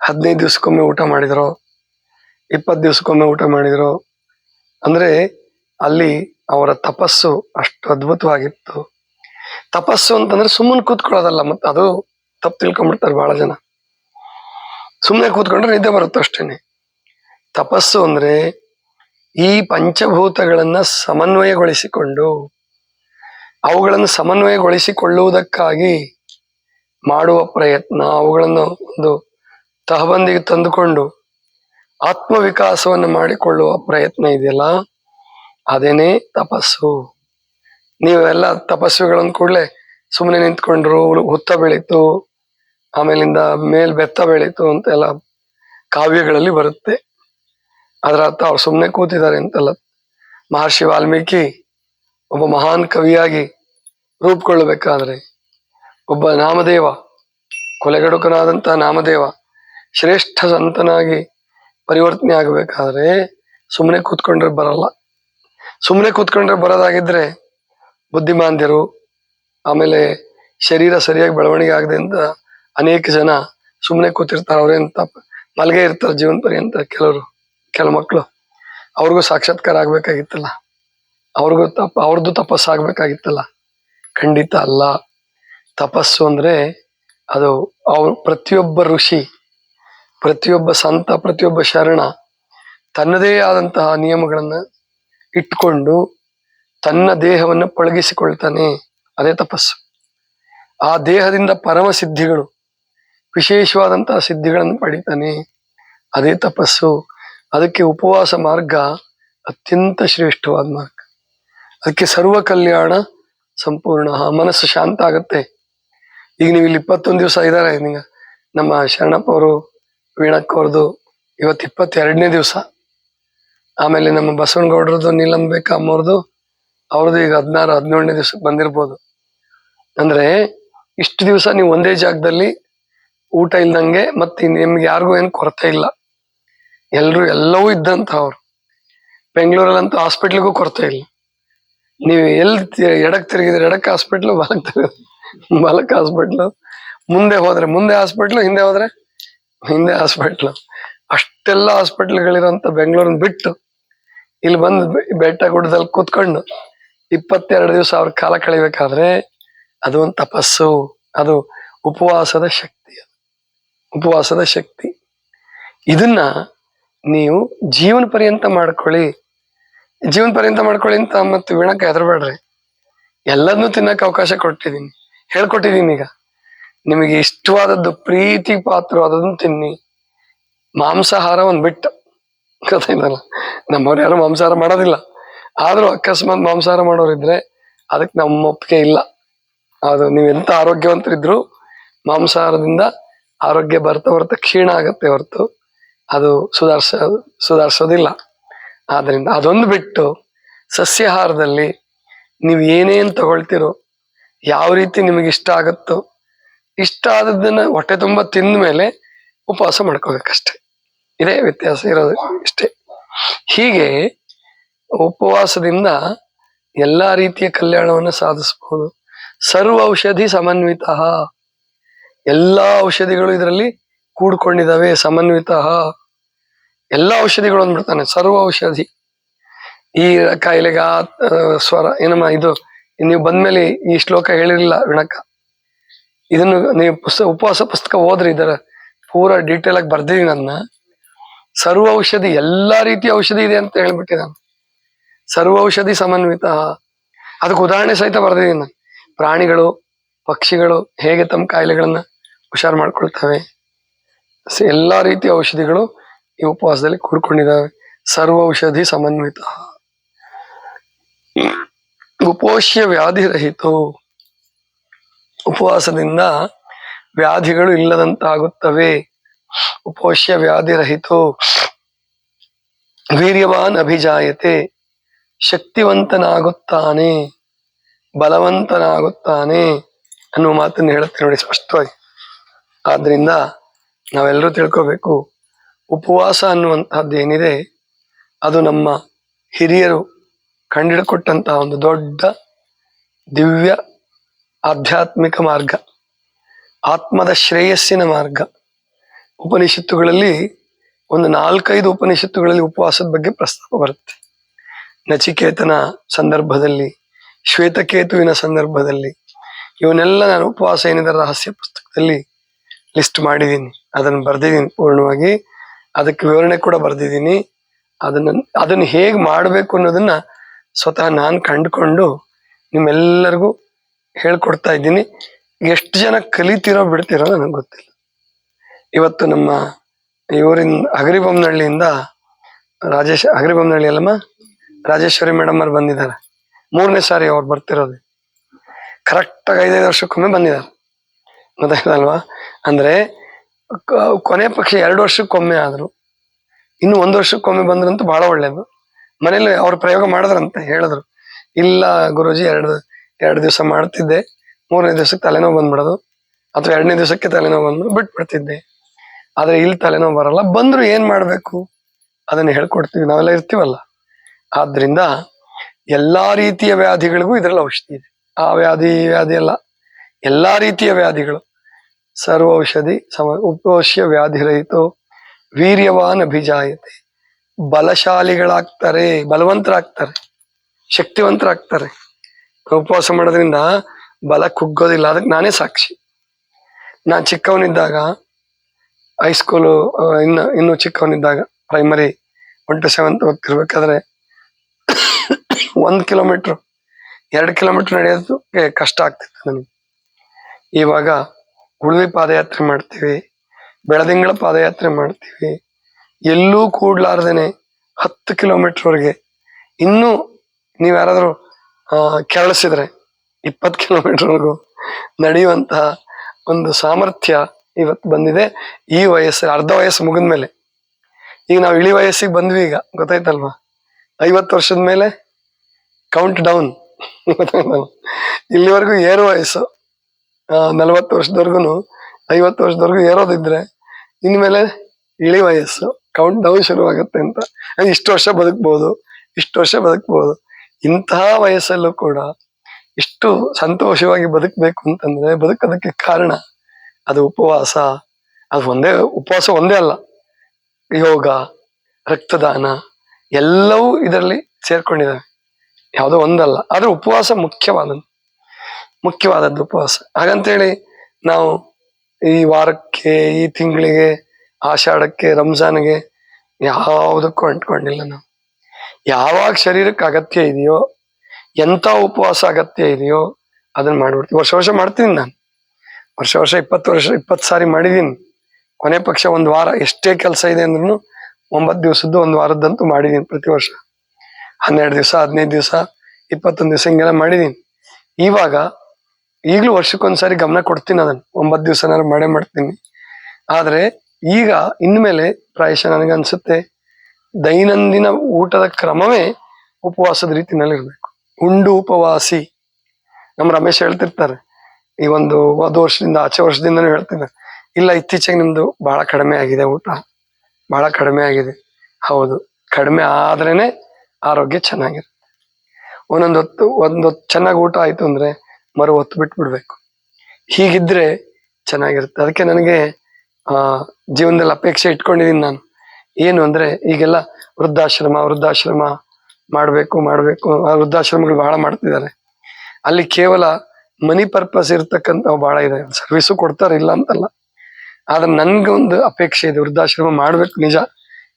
ಹದಿನೈದು ದಿವ್ಸಕ್ಕೊಮ್ಮೆ ಊಟ ಮಾಡಿದ್ರು, ಇಪ್ಪತ್ತು ದಿವ್ಸಕ್ಕೊಮ್ಮೆ ಊಟ ಮಾಡಿದ್ರು. ಅಂದ್ರೆ ಅಲ್ಲಿ ಅವರ ತಪಸ್ಸು ಅಷ್ಟು ಅದ್ಭುತವಾಗಿತ್ತು. ತಪಸ್ಸು ಅಂತಂದ್ರೆ ಸುಮ್ಮನೆ ಕೂತ್ಕೊಳ್ಳೋದಲ್ಲ, ಮತ್ತೆ ಅದು ತಪ್ಪು ತಿಳ್ಕೊಂಡ್ಬಿಡ್ತಾರೆ ಬಹಳ ಜನ. ಸುಮ್ಮನೆ ಕೂತ್ಕೊಂಡ್ರೆ ನಿದ್ದೆ ಬರುತ್ತೆ ಅಷ್ಟೇನೆ. ತಪಸ್ಸು ಅಂದ್ರೆ ಈ ಪಂಚಭೂತಗಳನ್ನ ಸಮನ್ವಯಗೊಳಿಸಿಕೊಂಡು, ಅವುಗಳನ್ನು ಸಮನ್ವಯಗೊಳಿಸಿಕೊಳ್ಳುವುದಕ್ಕಾಗಿ ಮಾಡುವ ಪ್ರಯತ್ನ, ಅವುಗಳನ್ನು ಒಂದು ತಹಬಂದಿಗೆ ತಂದುಕೊಂಡು ಆತ್ಮವಿಕಾಸವನ್ನು ಮಾಡಿಕೊಳ್ಳುವ ಪ್ರಯತ್ನ ಇದೆಯಲ್ಲ, ಅದೇನೇ ತಪಸ್ಸು. ನೀವೆಲ್ಲ ತಪಸ್ವಿಗಳನ್ನ ಕೂಡಲೇ ಸುಮ್ಮನೆ ನಿಂತ್ಕೊಂಡ್ರು, ಹುತ್ತ ಬೆಳೀತು, ಆಮೇಲಿಂದ ಮೇಲ್ ಬೆತ್ತ ಬೆಳೀತು ಅಂತೆಲ್ಲ ಕಾವ್ಯಗಳಲ್ಲಿ ಬರುತ್ತೆ. ಅದರ ಅರ್ಥ ಅವ್ರು ಸುಮ್ಮನೆ ಕೂತಿದ್ದಾರೆ ಅಂತಲ್ಲ. ಮಹರ್ಷಿ ವಾಲ್ಮೀಕಿ ಒಬ್ಬ ಮಹಾನ್ ಕವಿಯಾಗಿ ರೂಪುಕೊಳ್ಳಬೇಕಾದ್ರೆ ಒಬ್ಬ ನಾಮದೇವ, ಕೊಲೆಗಡುಕನಾದಂಥ ನಾಮದೇವ, ಶ್ರೇಷ್ಠ ಸಂತನಾಗಿ ಪರಿವರ್ತನೆ ಆಗಬೇಕಾದ್ರೆ ಸುಮ್ಮನೆ ಕೂತ್ಕೊಂಡ್ರೆ ಬರಲ್ಲ. ಸುಮ್ಮನೆ ಕೂತ್ಕೊಂಡ್ರೆ ಬರೋದಾಗಿದ್ದರೆ ಬುದ್ಧಿಮಾಂದ್ಯರು, ಆಮೇಲೆ ಶರೀರ ಸರಿಯಾಗಿ ಬೆಳವಣಿಗೆ ಆಗದೆ ಅಂತ ಅನೇಕ ಜನ ಸುಮ್ಮನೆ ಕೂತಿರ್ತಾರೆ ಅವ್ರೇನು ತಪ್ಪ ಮಲ್ಗೆ ಇರ್ತಾರೆ ಜೀವನ ಪರ್ಯಂತ ಕೆಲವರು. ಕೆಲ ಮಕ್ಕಳು ಅವ್ರಿಗೂ ಸಾಕ್ಷಾತ್ಕಾರ ಆಗ್ಬೇಕಾಗಿತ್ತಲ್ಲ. ಅವ್ರಿಗೂ ತಪ್ಪ ಅವ್ರದ್ದು ತಪಸ್ಸು ಆಗ್ಬೇಕಾಗಿತ್ತಲ್ಲ. ಖಂಡಿತ ಅಲ್ಲ. ತಪಸ್ಸು ಅಂದ್ರೆ ಅದು ಅವ್ರು, ಪ್ರತಿಯೊಬ್ಬ ಋಷಿ, ಪ್ರತಿಯೊಬ್ಬ ಸಂತ, ಪ್ರತಿಯೊಬ್ಬ ಶರಣ ತನ್ನದೇ ಆದಂತಹ ನಿಯಮಗಳನ್ನ ಇಟ್ಕೊಂಡು ತನ್ನ ದೇಹವನ್ನು ಪಳಗಿಸಿಕೊಳ್ತಾನೆ. ಅದೇ ತಪಸ್ಸು. ಆ ದೇಹದಿಂದ ಪರಮ ಸಿದ್ಧಿಗಳು, ವಿಶೇಷವಾದಂತಹ ಸಿದ್ಧಿಗಳನ್ನು ಪಡಿತಾನೆ. ಅದೇ ತಪಸ್ಸು. ಅದಕ್ಕೆ ಉಪವಾಸ ಮಾರ್ಗ ಅತ್ಯಂತ ಶ್ರೇಷ್ಠವಾದ ಮಾರ್ಗ. ಅದಕ್ಕೆ ಸರ್ವ ಕಲ್ಯಾಣ ಸಂಪೂರ್ಣ ಮನಸ್ಸು ಶಾಂತ ಆಗುತ್ತೆ. ಈಗ ನೀವು ಇಲ್ಲಿ ಇಪ್ಪತ್ತೊಂದು ದಿವಸ ಇದ್ದಾರೆ ಈಗ ನಮ್ಮ ಶರಣಪ್ಪ ಅವರು, ವೀಣಕ್ಕ ಅವ್ರದ್ದು ಇವತ್ತು ಇಪ್ಪತ್ತೆರಡನೇ ದಿವಸ. ಆಮೇಲೆ ನಮ್ಮ ಬಸವನಗೌಡ್ರದ್ದು ನೀಲಂಬೇಕ ಅಮ್ಮವ್ರದ್ದು, ಅವ್ರದ್ದು ಈಗ ಹದಿನಾರು, ಹದಿನೇಳನೇ ದಿವಸಕ್ಕೆ ಬಂದಿರ್ಬೋದು. ಅಂದ್ರೆ ಇಷ್ಟು ದಿವಸ ನೀವು ಒಂದೇ ಜಾಗದಲ್ಲಿ ಊಟ ಇಲ್ದಂಗೆ ಮತ್ತೆ ನಿಮ್ಗೆ ಯಾರಿಗೂ ಏನು ಕೊರತೆ ಇಲ್ಲ. ಎಲ್ರು ಎಲ್ಲವೂ ಇದ್ದಂತ ಅವ್ರು ಬೆಂಗಳೂರಲ್ಲಂತೂ ಹಾಸ್ಪಿಟ್ಲಿಗೂ ಕೊರತೆ ಇಲ್ಲ. ನೀವು ಎಲ್ಲಿ ಎಡಕ್ ತಿರುಗಿದ್ರೆ ಎಡಕ್ ಹಾಸ್ಪಿಟ್ಲು ಬಲಕ್ ತಿರುಗಿದ್ರೆ ಬಲಕ್ ಹಾಸ್ಪಿಟ್ಲು ಮುಂದೆ ಹೋದ್ರೆ ಮುಂದೆ ಹಾಸ್ಪಿಟ್ಲು ಹಿಂದೆ ಹೋದ್ರೆ ಹಿಂದೆ ಹಾಸ್ಪಿಟ್ಲು ಅಷ್ಟೆಲ್ಲ ಹಾಸ್ಪಿಟ್ಲ್ಗಳಿರೋಂಥ ಬೆಂಗಳೂರನ್ನ ಬಿಟ್ಟು ಇಲ್ಲಿ ಬಂದು ಬೆಟ್ಟ ಗುಡ್ಡದಲ್ಲಿ ಕೂತ್ಕೊಂಡು ಇಪ್ಪತ್ತೆರಡು ದಿವಸ ಅವ್ರ ಕಾಲ ಕಳಿಬೇಕಾದ್ರೆ ಅದು ಒಂದು ತಪಸ್ಸು, ಅದು ಉಪವಾಸದ ಶಕ್ತಿ. ಉಪವಾಸದ ಶಕ್ತಿ. ಇದನ್ನ ನೀವು ಜೀವನ ಪರ್ಯಂತ ಮಾಡ್ಕೊಳ್ಳಿ. ಜೀವನ ಪರ್ಯಂತ ಮಾಡ್ಕೊಳ್ಳಿ ಅಂತ ಮತ್ತೆ ವೀಣಕ್ಕೆ ಹೆದರ್ಬೇಡ್ರಿ. ಎಲ್ಲದನ್ನೂ ತಿನ್ನಕ್ಕೆ ಅವಕಾಶ ಕೊಟ್ಟಿದ್ದೀನಿ. ಹೇಳ್ಕೊಟ್ಟಿದ್ದೀನಿ ಈಗ. ನಿಮಗೆ ಇಷ್ಟವಾದದ್ದು ಪ್ರೀತಿ ಪಾತ್ರವಾದದನ್ನು ತಿನ್ನಿ. ಮಾಂಸಾಹಾರ ಒಂದು ಬಿಟ್ಟು. ಗೊತ್ತಾಯ್ತಲ್ಲ? ನಮ್ಮವ್ರು ಯಾರು ಮಾಂಸಾಹಾರ ಮಾಡೋದಿಲ್ಲ. ಆದ್ರೂ ಅಕಸ್ಮಾತ್ ಮಾಂಸಾಹಾರ ಮಾಡೋರಿದ್ರೆ ಅದಕ್ಕೆ ನಮ್ಮ ಒಪ್ಪಿಗೆ ಇಲ್ಲ. ಅದು ನೀವು ಎಂತ ಆರೋಗ್ಯವಂತರಿದ್ರು ಮಾಂಸಾಹಾರದಿಂದ ಆರೋಗ್ಯ ಬರ್ತಾ ಬರ್ತಾ ಕ್ಷೀಣ ಆಗತ್ತೆ ಹೊರತು. ಅದು ಸುಧಾರ್ಸ, ಸುಧಾರಿಸೋದಿಲ್ಲ. ಆದ್ದರಿಂದ ಅದೊಂದು ಬಿಟ್ಟು ಸಸ್ಯಾಹಾರದಲ್ಲಿ ನೀವು ಏನೇನು ತಗೊಳ್ತಿರೋ, ಯಾವ ರೀತಿ ನಿಮಗೆ ಇಷ್ಟ ಆಗುತ್ತೋ, ಇಷ್ಟ ಆದದ್ದನ್ನು ಹೊಟ್ಟೆ ತುಂಬ ತಿಂದ ಮೇಲೆ ಉಪವಾಸ ಮಾಡ್ಕೋಬೇಕಷ್ಟೆ. ಇದೇ ವ್ಯತ್ಯಾಸ ಇರೋದು ಇಷ್ಟೇ. ಹೀಗೆ ಉಪವಾಸದಿಂದ ಎಲ್ಲಾ ರೀತಿಯ ಕಲ್ಯಾಣವನ್ನು ಸಾಧಿಸಬಹುದು. ಸರ್ವ ಔಷಧಿ ಸಮನ್ವಿತ. ಎಲ್ಲಾ ಔಷಧಿಗಳು ಇದರಲ್ಲಿ ಕೂಡ್ಕೊಂಡಿದ್ದಾವೆ, ಸಮನ್ವಿತ ಎಲ್ಲ ಔಷಧಿಗಳು ಅಂದ್ಬಿಡ್ತಾನೆ ಸರ್ವ ಔಷಧಿ. ಈ ಕಾಯಿಲೆಗೆ ಆ ಸ್ವರ ಏನಮ್ಮ ಇದು, ನೀವು ಬಂದ್ಮೇಲೆ ಈ ಶ್ಲೋಕ ಹೇಳಿರಲಿಲ್ಲ ವಿಣಕ. ಇದನ್ನು ನೀವು ಪುಸ್ತಕ ಉಪವಾಸ ಪುಸ್ತಕ ಓದ್ರಿ, ಇದರ ಪೂರ ಡೀಟೇಲ್ ಆಗಿ ಬರ್ದಿದ್ದೀನಿ ನನ್ನ. ಸರ್ವ ಔಷಧಿ, ಎಲ್ಲಾ ರೀತಿಯ ಔಷಧಿ ಇದೆ ಅಂತ ಹೇಳ್ಬಿಟ್ಟಿದ್ದಾನೆ ಸರ್ವ ಔಷಧಿ ಸಮನ್ವಿತ. ಅದಕ್ಕೆ ಉದಾಹರಣೆ ಸಹಿತ ಬರ್ದಿದ್ದೀನಿ ನಾನು. ಪ್ರಾಣಿಗಳು, ಪಕ್ಷಿಗಳು ಹೇಗೆ ತಮ್ಮ ಕಾಯಿಲೆಗಳನ್ನ ಹುಷಾರು ಮಾಡ್ಕೊಳ್ತವೆ. ಸ- ಎಲ್ಲಾ ರೀತಿಯ ಔಷಧಿಗಳು ಈ ಉಪವಾಸದಲ್ಲಿ ಕೂಡ್ಕೊಂಡಿದ್ದಾವೆ ಸರ್ವ ಔಷಧಿ ಸಮನ್ವಿತ. ಉಪೋಷ್ಯ ವ್ಯಾಧಿ ರಹಿತು. ಉಪವಾಸದಿಂದ ವ್ಯಾಧಿಗಳು ಇಲ್ಲದಂತಾಗುತ್ತವೆ. ಉಪೋಷ್ಯ ವ್ಯಾಧಿರಹಿತು ವೀರ್ಯವಾನ್ ಅಭಿಜಾಯತೆ. ಶಕ್ತಿವಂತನಾಗುತ್ತಾನೆ. ಬಲವಂತನಾಗುತ್ತಾನೆ ಅನ್ನುವ ಮಾತನ್ನು ಹೇಳುತ್ತೆ ನೋಡಿ ಸ್ಪಷ್ಟವಾಗಿ. ಆದ್ರಿಂದ ನಾವೆಲ್ಲರೂ ತಿಳ್ಕೋಬೇಕು. ಉಪವಾಸ ಅನ್ನುವಂತಹದ್ದು ಏನಿದೆ, ಅದು ನಮ್ಮ ಹಿರಿಯರು ಕಂಡಿಡಿಕೊಟ್ಟಂತಹ ಒಂದು ದೊಡ್ಡ ದಿವ್ಯ ಆಧ್ಯಾತ್ಮಿಕ ಮಾರ್ಗ, ಆತ್ಮದ ಶ್ರೇಯಸ್ಸಿನ ಮಾರ್ಗ. ಉಪನಿಷತ್ತುಗಳಲ್ಲಿ ಒಂದು ನಾಲ್ಕೈದು ಉಪನಿಷತ್ತುಗಳಲ್ಲಿ ಉಪವಾಸದ ಬಗ್ಗೆ ಪ್ರಸ್ತಾಪ ಬರುತ್ತೆ. ನಚಿಕೇತನ ಸಂದರ್ಭದಲ್ಲಿ, ಶ್ವೇತಕೇತುವಿನ ಸಂದರ್ಭದಲ್ಲಿ, ಇವನ್ನೆಲ್ಲ ನಾನು ಉಪವಾಸ ಏನಿದೆ ರಹಸ್ಯ ಪುಸ್ತಕದಲ್ಲಿ ಲಿಸ್ಟ್ ಮಾಡಿದ್ದೀನಿ. ಅದನ್ನು ಬರ್ದಿದ್ದೀನಿ ಪೂರ್ಣವಾಗಿ. ಅದಕ್ಕೆ ವಿವರಣೆ ಕೂಡ ಬರ್ದಿದ್ದೀನಿ. ಅದನ್ನ ಅದನ್ನ ಹೇಗೆ ಮಾಡಬೇಕು ಅನ್ನೋದನ್ನ ಸ್ವತಃ ನಾನು ಕಂಡುಕೊಂಡು ನಿಮ್ಮೆಲ್ಲರಿಗೂ ಹೇಳ್ಕೊಡ್ತಾ ಇದ್ದೀನಿ. ಎಷ್ಟು ಜನ ಕಲಿತಿರೋ ಬಿಡ್ತಿರೋ ನನಗೆ ಗೊತ್ತಿಲ್ಲ. ಇವತ್ತು ನಮ್ಮ ಇವರಿನ್ ಹಗರಿಬೊಮ್ಮನಹಳ್ಳಿಯಿಂದ ರಾಜೇಶ್ ಹಗರಿಬೊಮ್ಮನಹಳ್ಳಿ ಅಲ್ಲಮ್ಮ? ರಾಜೇಶ್ವರಿ ಮೇಡಮ್ ಅವ್ರು ಬಂದಿದ್ದಾರೆ. ಮೂರನೇ ಸಾರಿ ಅವ್ರು ಬರ್ತಿರೋದು. ಕರೆಕ್ಟಾಗಿ ಐದೈದು ವರ್ಷಕ್ಕೊಮ್ಮೆ ಬಂದಿದ್ದಾರೆ. ಗೊತ್ತಾಯ್ತಲ್ವಾ? ಅಂದ್ರೆ ಕೊನೆ ಪಕ್ಷ ಎರಡು ವರ್ಷಕ್ಕೊಮ್ಮೆ ಆದ್ರು. ಇನ್ನು ಒಂದು ವರ್ಷಕ್ಕೊಮ್ಮೆ ಬಂದ್ರಂತೂ ಬಹಳ ಒಳ್ಳೇದು. ಮನೇಲಿ ಅವ್ರು ಪ್ರಯೋಗ ಮಾಡಿದ್ರಂತ, ಹೇಳಿದ್ರು. ಇಲ್ಲ ಗುರುಜಿ, ಎರಡು ಎರಡು ದಿವಸ ಮಾಡ್ತಿದ್ದೆ. ಮೂರನೇ ದಿವಸಕ್ಕೆ ತಲೆನೋವು ಬಂದ್ಬಿಡೋದು. ಅಥವಾ ಎರಡನೇ ದಿವಸಕ್ಕೆ ತಲೆನೋವು ಬಂದು ಬಿಟ್ಬಿಡ್ತಿದ್ದೆ. ಆದ್ರೆ ಇಲ್ಲಿ ತಲೆನೋವು ಬರಲ್ಲ. ಬಂದ್ರು ಏನ್ ಮಾಡಬೇಕು? ಅದನ್ನ ಹೇಳ್ಕೊಡ್ತೀವಿ. ನಾವೆಲ್ಲ ಇರ್ತೀವಲ್ಲ. ಆದ್ರಿಂದ ಎಲ್ಲಾ ರೀತಿಯ ವ್ಯಾಧಿಗಳಿಗೂ ಇದರಲ್ಲಿ ಔಷಧಿ ಇದೆ. ಆ ವ್ಯಾಧಿ ವ್ಯಾಧಿ ಅಲ್ಲ ಎಲ್ಲಾ ರೀತಿಯ ವ್ಯಾಧಿಗಳು. ಸರ್ವ ಔಷಧಿ ಸಮ, ಉಪೋಷ್ಯ ವ್ಯಾಧಿ ರಹಿತೋ ವೀರ್ಯವಾನ್ ಅಭಿಜಾಯತೆ. ಬಲಶಾಲಿಗಳಾಗ್ತಾರೆ, ಬಲವಂತರಾಗ್ತಾರೆ, ಶಕ್ತಿವಂತರಾಗ್ತಾರೆ. ಉಪವಾಸ ಮಾಡೋದ್ರಿಂದ ಬಲ ಕುಗ್ಗೋದಿಲ್ಲ, ಅದಕ್ಕೆ ನಾನೇ ಸಾಕ್ಷಿ. ನಾನು ಚಿಕ್ಕವನಿದ್ದಾಗ ಹೈಸ್ಕೂಲು ಇನ್ನು, ಇನ್ನೂ ಚಿಕ್ಕವನಿದ್ದಾಗ ಪ್ರೈಮರಿ ಒನ್ ಟು ಸೆವೆಂತ್ ಓದ್ತಿರ್ಬೇಕಾದ್ರೆ ಒಂದು ಕಿಲೋಮೀಟ್ರ್ ಎರಡು ಕಿಲೋಮೀಟ್ರ್ ನಡೆಯೋದಕ್ಕೆ ಕಷ್ಟ ಆಗ್ತಿತ್ತು ನನಗೆ. ಇವಾಗ ಉಳುವಿ ಪಾದಯಾತ್ರೆ ಮಾಡ್ತೀವಿ. ಬೆಳದಿಂಗಳ ಪಾದಯಾತ್ರೆ ಮಾಡ್ತೀವಿ. ಎಲ್ಲೂ ಕೂಡ್ಲಾರ್ದೇನೆ ಹತ್ತು ಕಿಲೋಮೀಟರ್ ವರೆಗೆ ಇನ್ನೂ ನೀವು ಯಾರಾದರೂ ಕೆರಳಿಸಿದರೆ ಕೆರಳಿಸಿದ್ರೆ ಇಪ್ಪತ್ತು ಕಿಲೋಮೀಟ್ರ್ವರೆಗೂ ನಡೆಯುವಂತಹ ಒಂದು ಸಾಮರ್ಥ್ಯ ಇವತ್ತು ಬಂದಿದೆ. ಈ ವಯಸ್ಸು, ಅರ್ಧ ವಯಸ್ಸು ಮುಗಿದ ಮೇಲೆ ಈಗ ನಾವು ಇಳಿ ವಯಸ್ಸಿಗೆ ಬಂದ್ವಿ ಈಗ, ಗೊತ್ತಾಯ್ತಲ್ವಾ? ಐವತ್ತು ವರ್ಷದ ಮೇಲೆ ಕೌಂಟ್ ಡೌನ್ ಇಲ್ಲಿವರೆಗೂ ಏರು ವಯಸ್ಸು. ನಲವತ್ತು ವರ್ಷದವರೆಗೂ ಐವತ್ತು ವರ್ಷದವರೆಗೂ ಏರೋದಿದ್ರೆ, ಇನ್ಮೇಲೆ ಇಳಿ ವಯಸ್ಸು ಕೌಂಟ್ ಡೌನ್ ಶುರುವಾಗುತ್ತೆ ಅಂತ. ಇಷ್ಟು ವರ್ಷ ಬದುಕ್ಬೋದು, ಇಷ್ಟು ವರ್ಷ ಬದುಕ್ಬೋದು. ಇಂತಹ ವಯಸ್ಸಲ್ಲೂ ಕೂಡ ಇಷ್ಟು ಸಂತೋಷವಾಗಿ ಬದುಕಬೇಕು ಅಂತಂದ್ರೆ ಬದುಕೋದಕ್ಕೆ ಕಾರಣ ಅದು ಉಪವಾಸ. ಅದು ಒಂದೇ, ಉಪವಾಸ ಒಂದೇ ಅಲ್ಲ. ಯೋಗ, ರಕ್ತದಾನ, ಎಲ್ಲವೂ ಇದರಲ್ಲಿ ಸೇರ್ಕೊಂಡಿದ್ದಾವೆ ಯಾವುದೋ ಒಂದಲ್ಲ. ಆದ್ರೆ ಉಪವಾಸ ಮುಖ್ಯವಾದದ್ದು ಮುಖ್ಯವಾದದ್ದು ಉಪವಾಸ. ಹಾಗಂತೇಳಿ ನಾವು ಈ ವಾರಕ್ಕೆ, ಈ ತಿಂಗಳಿಗೆ, ಆಷಾಢಕ್ಕೆ, ರಂಜಾನ್ಗೆ ಯಾವುದಕ್ಕೂ ಅಂಟ್ಕೊಂಡಿಲ್ಲ ನಾವು. ಯಾವಾಗ ಶರೀರಕ್ಕೆ ಅಗತ್ಯ ಇದೆಯೋ, ಎಂಥ ಉಪವಾಸ ಅಗತ್ಯ ಇದೆಯೋ ಅದನ್ನ ಮಾಡ್ಬಿಡ್ತೀವಿ. ವರ್ಷ ವರ್ಷ ಮಾಡ್ತೀನಿ ನಾನು. ವರ್ಷ ವರ್ಷ ಇಪ್ಪತ್ತು ವರ್ಷ, ಇಪ್ಪತ್ತು ಸಾರಿ ಮಾಡಿದ್ದೀನಿ. ಕೊನೆ ಪಕ್ಷ ಒಂದು ವಾರ ಎಷ್ಟೇ ಕೆಲಸ ಇದೆ ಅಂದ್ರೂ ಒಂಬತ್ತು ದಿವಸದ್ದು ಒಂದು ವಾರದ್ದಂತೂ ಮಾಡಿದ್ದೀನಿ ಪ್ರತಿ ವರ್ಷ. ಹನ್ನೆರಡು ದಿವಸ, ಹದಿನೈದು ದಿವಸ, ಇಪ್ಪತ್ತೊಂದು ದಿವಸ ಹಿಂಗೆಲ್ಲ ಮಾಡಿದ್ದೀನಿ. ಇವಾಗ ಈಗಲೂ ವರ್ಷಕ್ಕೊಂದ್ಸಾರಿ ಗಮನ ಕೊಡ್ತೀನಿ ಅದನ್ನ. ಒಂಬತ್ತು ದಿವಸನಾರು ಮಳೆ ಮಾಡ್ತೀನಿ. ಆದರೆ ಈಗ ಇನ್ಮೇಲೆ ಪ್ರಾಯಶಃ ನನಗನ್ಸುತ್ತೆ ದೈನಂದಿನ ಊಟದ ಕ್ರಮವೇ ಉಪವಾಸದ ರೀತಿನಲ್ಲಿ ಇರಬೇಕು ಉಂಡು ಉಪವಾಸಿ. ನಮ್ಮ ರಮೇಶ್ ಹೇಳ್ತಿರ್ತಾರೆ. ಈ ಒಂದು ಒಂದು ವರ್ಷದಿಂದ ಆಚೆ ವರ್ಷದಿಂದನೂ ಹೇಳ್ತಿದ್ದಾರೆ ಇಲ್ಲ, ಇತ್ತೀಚೆಗೆ ನಿಮ್ಮದು ಬಹಳ ಕಡಿಮೆ ಆಗಿದೆ ಊಟ. ಬಹಳ ಕಡಿಮೆ ಆಗಿದೆ. ಹೌದು, ಕಡಿಮೆ ಆದ್ರೇನೆ ಆರೋಗ್ಯ ಚೆನ್ನಾಗಿರುತ್ತೆ. ಒಂದೊಂದು ಹೊತ್ತು ಒಂದೊತ್ತು ಚೆನ್ನಾಗಿ ಊಟ ಆಯ್ತು ಅಂದ್ರೆ ಮರು ಹೊತ್ತು ಬಿಟ್ಬಿಡ್ಬೇಕು. ಹೀಗಿದ್ರೆ ಚೆನ್ನಾಗಿರುತ್ತೆ. ಅದಕ್ಕೆ ನನಗೆ, ಆ, ಜೀವನದಲ್ಲಿ ಅಪೇಕ್ಷೆ ಇಟ್ಕೊಂಡಿದ್ದೀನಿ ನಾನು. ಏನು ಅಂದ್ರೆ, ಈಗೆಲ್ಲ ವೃದ್ಧಾಶ್ರಮ ವೃದ್ಧಾಶ್ರಮ ಮಾಡಬೇಕು ಮಾಡಬೇಕು. ಆ ವೃದ್ಧಾಶ್ರಮಗಳು ಬಹಳ ಮಾಡ್ತಿದ್ದಾರೆ. ಅಲ್ಲಿ ಕೇವಲ ಮನಿ ಪರ್ಪಸ್ ಇರ್ತಕ್ಕಂಥ ಬಹಳ ಇದೆ. ಸರ್ವಿಸು ಕೊಡ್ತಾರೆ, ಇಲ್ಲ ಅಂತಲ್ಲ. ಆದ್ರೆ ಒಂದು ಅಪೇಕ್ಷೆ ಇದೆ. ವೃದ್ಧಾಶ್ರಮ ಮಾಡ್ಬೇಕು ನಿಜ.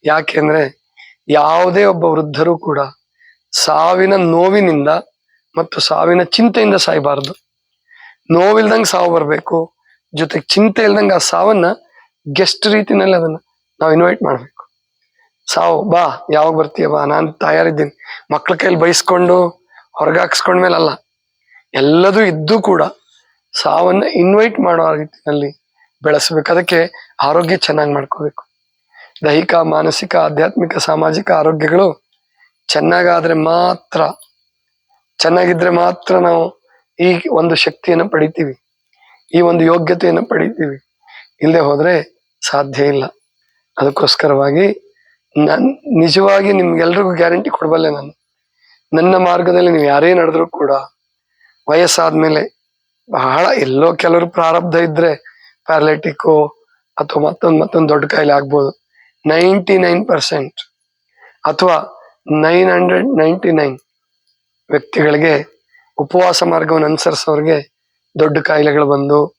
ಯಾಕೆಂದ್ರೆ ಯಾವುದೇ ಒಬ್ಬ ವೃದ್ಧರು ಕೂಡ ಸಾವಿನ ನೋವಿನಿಂದ ಮತ್ತು ಸಾವಿನ ಚಿಂತೆಯಿಂದ ಸಾಯಬಾರದು. ನೋವಿಲ್ದಂಗೆ ಸಾವು ಬರಬೇಕು. ಜೊತೆಗೆ ಚಿಂತೆ ಇಲ್ದಂಗೆ ಆ ಸಾವನ್ನ ಗೆಸ್ಟ್ ರೀತಿನಲ್ಲಿ ಅದನ್ನ ನಾವು ಇನ್ವೈಟ್ ಮಾಡಬೇಕು. ಸಾವು, ಬಾ, ಯಾವಾಗ ಬರ್ತೀಯ, ಬಾ, ನಾನು ತಯಾರಿದ್ದೀನಿ. ಮಕ್ಳ ಕೈಲಿ ಬೈಸ್ಕೊಂಡು ಹೊರಗಾಕ್ಸ್ಕೊಂಡ್ಮೇಲೆ ಅಲ್ಲ. ಎಲ್ಲದೂ ಇದ್ದು ಕೂಡ ಸಾವನ್ನ ಇನ್ವೈಟ್ ಮಾಡೋ ರೀತಿಯಲ್ಲಿ ಬೆಳೆಸ್ಬೇಕು. ಅದಕ್ಕೆ ಆರೋಗ್ಯ ಚೆನ್ನಾಗಿ ಮಾಡ್ಕೋಬೇಕು. ದೈಹಿಕ, ಮಾನಸಿಕ, ಆಧ್ಯಾತ್ಮಿಕ, ಸಾಮಾಜಿಕ ಆರೋಗ್ಯಗಳು ಚೆನ್ನಾಗಾದ್ರೆ ಮಾತ್ರ ಚೆನ್ನಾಗಿದ್ರೆ ಮಾತ್ರ ನಾವು ಈ ಒಂದು ಶಕ್ತಿಯನ್ನು ಪಡಿತೀವಿ, ಈ ಒಂದು ಯೋಗ್ಯತೆಯನ್ನು ಪಡಿತೀವಿ. ಇಲ್ಲದೆ ಹೋದ್ರೆ ಸಾಧ್ಯ ಇಲ್ಲ. ಅದಕ್ಕೋಸ್ಕರವಾಗಿ ನನ್, ನಿಜವಾಗಿ ನಿಮ್ಗೆಲ್ರಿಗೂ ಗ್ಯಾರಂಟಿ ಕೊಡಬಲ್ಲೆ ನಾನು. ನನ್ನ ಮಾರ್ಗದಲ್ಲಿ ನೀವು ಯಾರೇ ನಡೆದ್ರು ಕೂಡ ವಯಸ್ಸಾದ್ಮೇಲೆ ಬಹಳ ಎಲ್ಲೋ ಕೆಲವರು ಪ್ರಾರಬ್ಧ ಇದ್ರೆ ಪ್ಯಾರಲೆಟಿಕ್ಕು ಅಥವಾ ಮತ್ತೊಂದು ಮತ್ತೊಂದು ದೊಡ್ಡ ಕಾಯಿಲೆ ಆಗ್ಬೋದು. ನೈಂಟಿ ನೈನ್ ಪರ್ಸೆಂಟ್ ಅಥವಾ ನೈನ್ ಹಂಡ್ರೆಡ್ ನೈಂಟಿ ನೈನ್. ವ್ಯಕ್ತಿಗಳಿಗೆ ಉಪವಾಸ ಮಾರ್ಗವನ್ನು ಅನುಸರಿಸೋರಿಗೆ ದೊಡ್ಡ ಕಾಯಿಲೆಗಳು ಬಂದು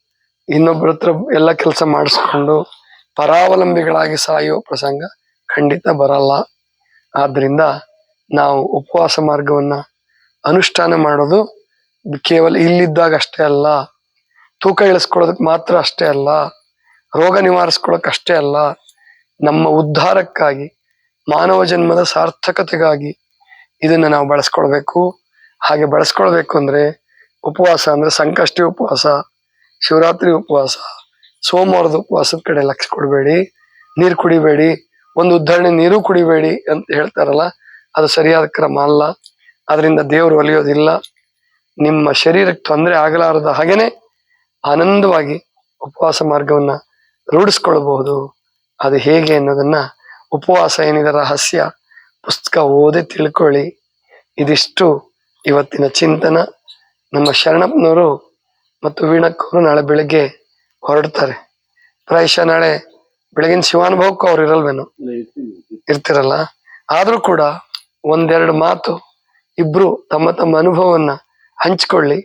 ಇನ್ನೊಬ್ಬರ ಹತ್ರ ಎಲ್ಲ ಕೆಲಸ ಮಾಡಿಸ್ಕೊಂಡು ಪರಾವಲಂಬಿಗಳಾಗಿ ಸಾಯುವ ಪ್ರಸಂಗ ಖಂಡಿತ ಬರಲ್ಲ. ಆದ್ದರಿಂದ ನಾವು ಉಪವಾಸ ಮಾರ್ಗವನ್ನ ಅನುಷ್ಠಾನ ಮಾಡೋದು ಕೇವಲ ಇಲ್ಲಿದ್ದಾಗ ಅಷ್ಟೇ ಅಲ್ಲ, ತೂಕ ಇಳಿಸ್ಕೊಳ್ಳೋದಕ್ಕೆ ಮಾತ್ರ ಅಷ್ಟೇ ಅಲ್ಲ, ರೋಗ ನಿವಾರಿಸ್ಕೊಳ್ಳೋಕೆ ಅಷ್ಟೇ ಅಲ್ಲ, ನಮ್ಮ ಉದ್ಧಾರಕ್ಕಾಗಿ, ಮಾನವ ಜನ್ಮದ ಸಾರ್ಥಕತೆಗಾಗಿ ಇದನ್ನ ನಾವು ಬಳಸ್ಕೊಳ್ಬೇಕು. ಹಾಗೆ ಬಳಸ್ಕೊಳ್ಬೇಕು ಅಂದ್ರೆ ಉಪವಾಸ ಅಂದ್ರೆ ಸಂಕಷ್ಟಿ ಉಪವಾಸ, ಶಿವರಾತ್ರಿ ಉಪವಾಸ, ಸೋಮವಾರದ ಉಪವಾಸದ ಕಡೆ ಲಕ್ಷ ಕೊಡಬೇಡಿ. ನೀರು ಕುಡಿಬೇಡಿ. ಒಂದು ಉದಾಹರಣೆ ನೀರು ಕುಡಿಬೇಡಿ ಅಂತ ಹೇಳ್ತಾರಲ್ಲ, ಅದು ಸರಿಯಾದ ಕ್ರಮ ಅಲ್ಲ. ಅದರಿಂದ ದೇವರು ಒಲಿಯೋದಿಲ್ಲ. ನಿಮ್ಮ ಶರೀರಕ್ಕೆ ತೊಂದರೆ ಆಗಲಾರದ ಹಾಗೇನೆ ಆನಂದವಾಗಿ ಉಪವಾಸ ಮಾರ್ಗವನ್ನ ರೂಢಿಸ್ಕೊಳ್ಬಹುದು. ಅದು ಹೇಗೆ ಅನ್ನೋದನ್ನ ಉಪವಾಸ ಏನಿದೆ ರಹಸ್ಯ ಪುಸ್ತಕ ಓದಿ ತಿಳ್ಕೊಳ್ಳಿ. ಇದಿಷ್ಟು ಇವತ್ತಿನ ಚಿಂತನ. ನಮ್ಮ ಶರಣಪ್ಪನವರು ಮತ್ತು ವೀಣಕ್ಕವರು ನಾಳೆ ಬೆಳಗ್ಗೆ ಹೊರಡ್ತಾರೆ. ಪ್ರಾಯಶಃ ನಾಳೆ ಬೆಳಗಿನ ಶಿವಾನುಭವಕ್ಕೂ ಅವ್ರು ಇರಲ್ವೇನೋ? ಇರ್ತಿರಲ್ಲ. ಆದ್ರೂ ಕೂಡ ಒಂದೆರಡು ಮಾತು ಇಬ್ರು ತಮ್ಮ ತಮ್ಮ ಅನುಭವವನ್ನ ಹಂಚ್ಕೊಳ್ಳಿ.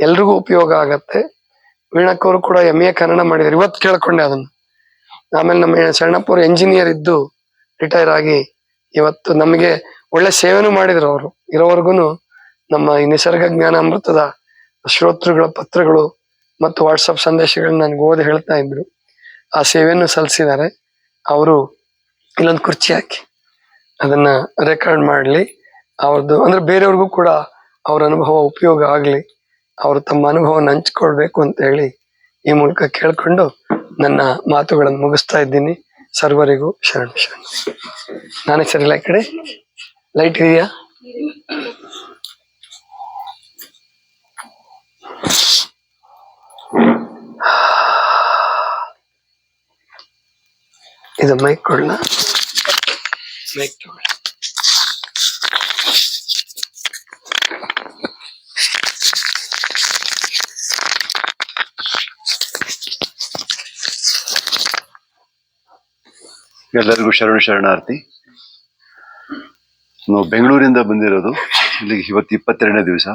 ಎಲ್ರಿಗೂ ಉಪಯೋಗ ಆಗತ್ತೆ. ವೀಣಕ್ಕವರು ಕೂಡ ಎಂ ಎ ಕನ್ನಡ ಮಾಡಿದ್ರು ಇವತ್ತು ಕೇಳ್ಕೊಂಡೆ ಅದನ್ನು. ಆಮೇಲೆ ನಮ್ಮ ಶರಣಪ್ಪ ಎಂಜಿನಿಯರ್ ಇದ್ದು ರಿಟೈರ್ ಆಗಿ ಇವತ್ತು ನಮಗೆ ಒಳ್ಳೆ ಸೇವೆನೂ ಮಾಡಿದ್ರು ಅವರು. ಇರೋವರೆಗೂ ನಮ್ಮ ಈ ನಿಸರ್ಗ ಜ್ಞಾನ ಅಮೃತದ ಶ್ರೋತೃಗಳ, ಪತ್ರಗಳು ಮತ್ತು ವಾಟ್ಸಪ್ ಸಂದೇಶಗಳನ್ನ ನನಗೆ ಓದಿ ಹೇಳ್ತಾ ಇದ್ರು. ಆ ಸೇವೆಯನ್ನು ಸಲ್ಲಿಸಿದ್ದಾರೆ. ಅವರು ಇಲ್ಲೊಂದು ಕುರ್ಚಿ ಹಾಕಿ ಅದನ್ನ ರೆಕಾರ್ಡ್ ಮಾಡಲಿ. ಅವ್ರದ್ದು ಅಂದ್ರೆ ಬೇರೆಯವ್ರಿಗೂ ಕೂಡ ಅವ್ರ ಅನುಭವ ಉಪಯೋಗ ಆಗಲಿ. ಅವರು ತಮ್ಮ ಅನುಭವನ ಹಂಚ್ಕೊಳ್ಬೇಕು ಅಂತ ಹೇಳಿ ಈ ಮೂಲಕ ಕೇಳ್ಕೊಂಡು ನನ್ನ ಮಾತುಗಳನ್ನು ಮುಗಿಸ್ತಾ ಇದ್ದೀನಿ. ಸರ್ವರಿಗೂ ಶರಣ ಶರಣ. ನಾನೇ ಸರಿಲ್ಲ ಈ ಕಡೆ. ಲೈಟ್ ಇದೆಯಾ? ಇದು ಮೈಕ್ ಕೊಡ್ಲ? ಮೈಕ್ ತಗೊಳ್ಳಿ. ಎಲ್ಲರಿಗೂ ಶರಣ ಶರಣಾರ್ಥಿ. ನಾವು ಬೆಂಗಳೂರಿಂದ ಬಂದಿರೋದು. ಇಲ್ಲಿಗೆ ಇವತ್ತು ಇಪ್ಪತ್ತೆರಡನೇ ದಿವಸ.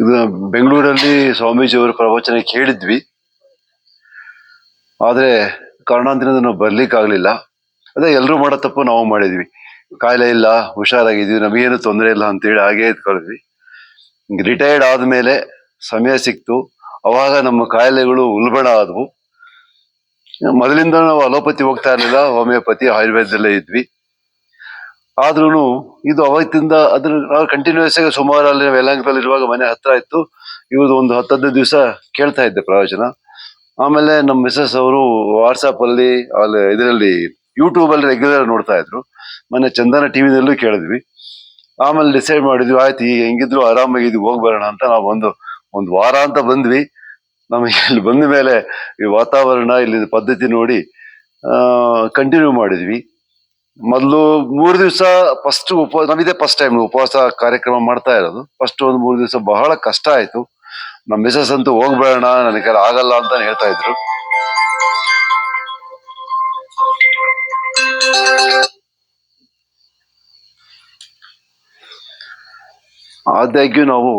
ಇದು ಬೆಂಗಳೂರಲ್ಲಿ ಸ್ವಾಮೀಜಿಯವರ ಪ್ರವಚನ ಕೇಳಿದ್ವಿ. ಆದರೆ ಕಾರಣಾಂತರದಿಂದ ನಾವು ಬರ್ಲಿಕ್ಕಾಗ್ಲಿಲ್ಲ. ಅದೇ ಎಲ್ಲರೂ ಮಾಡೋ ತಪ್ಪು ನಾವು ಮಾಡಿದ್ವಿ. ಕಾಯಿಲೆ ಇಲ್ಲ ಹುಷಾರಾಗಿದ್ವಿ ನಮಗೇನು ತೊಂದರೆ ಇಲ್ಲ ಅಂತೇಳಿ ಹಾಗೆ ಇದ್ಕೊಳಿದ್ವಿ. ರಿಟೈರ್ಡ್ ಆದ್ಮೇಲೆ ಸಮಯ ಸಿಕ್ತು. ಅವಾಗ ನಮ್ಮ ಕಾಯಿಲೆಗಳು ಉಲ್ಬಣ ಆದವು. ಮೊದಲಿಂದ ನಾವು ಅಲೋಪತಿ ಹೋಗ್ತಾ ಇರಲಿಲ್ಲ, ಹೋಮಿಯೋಪತಿ, ಆಯುರ್ವೇದದಲ್ಲೇ ಇದ್ವಿ. ಆದ್ರೂ ಇದು ಅವತ್ತಿಂದ ಅದ್ರ ನಾವು ಕಂಟಿನ್ಯೂಸ್ ಆಗಿ ಸುಮಾರು ಅಲ್ಲಿ ನಾವು ಯಲಹಂಕದಲ್ಲಿ ಇರುವಾಗ ಮನೆ ಹತ್ರ ಇತ್ತು. ಇವ್ರದ್ದು ಒಂದು ಹತ್ತು ಹದಿನೈದು ದಿವಸ ಕೇಳ್ತಾ ಇದ್ದೆ ಪ್ರವಚನ. ಆಮೇಲೆ ನಮ್ಮ ಮಿಸಸ್ ಅವರು ವಾಟ್ಸಪ್ ಅಲ್ಲಿ ಅಲ್ಲಿ ಇದರಲ್ಲಿ ಯೂಟ್ಯೂಬ್ ಅಲ್ಲಿ ರೆಗ್ಯುಲರ್ ನೋಡ್ತಾ ಇದ್ರು. ಮೊನ್ನೆ ಚಂದನ ಟಿವಿನಲ್ಲೂ ಕೇಳಿದ್ವಿ. ಆಮೇಲೆ ಡಿಸೈಡ್ ಮಾಡಿದ್ವಿ, ಆಯ್ತು, ಈಗ ಹೆಂಗಿದ್ರು ಆರಾಮಾಗಿದ್ವಿ ಹೋಗಿ ಹೋಗ್ಬರೋಣ ಅಂತ. ನಾವು ಒಂದು ಒಂದು ವಾರ ಅಂತ ಬಂದ್ವಿ. ನಮಗೆ ಇಲ್ಲಿ ಬಂದ ಮೇಲೆ ಈ ವಾತಾವರಣ ಇಲ್ಲಿ ಪದ್ಧತಿ ನೋಡಿ ಕಂಟಿನ್ಯೂ ಮಾಡಿದ್ವಿ. ಮೊದಲು ಮೂರು ದಿವಸ ಫಸ್ಟ್ ಉಪವಾಸ ನಮಿದೆ ಫಸ್ಟ್ ಟೈಮ್ ಉಪವಾಸ ಕಾರ್ಯಕ್ರಮ ಮಾಡ್ತಾ ಇರೋದು. ಫಸ್ಟ್ ಒಂದು ಮೂರು ದಿವಸ ಬಹಳ ಕಷ್ಟ ಆಯಿತು. ನಮ್ಮ ಮಿಸಸ್ ಅಂತೂ ಹೋಗ್ಬೇಡ ನನಗೆ ಆಗಲ್ಲ ಅಂತ ಹೇಳ್ತಾ ಇದ್ರು. ಆದಾಗ್ಯೂ ನಾವು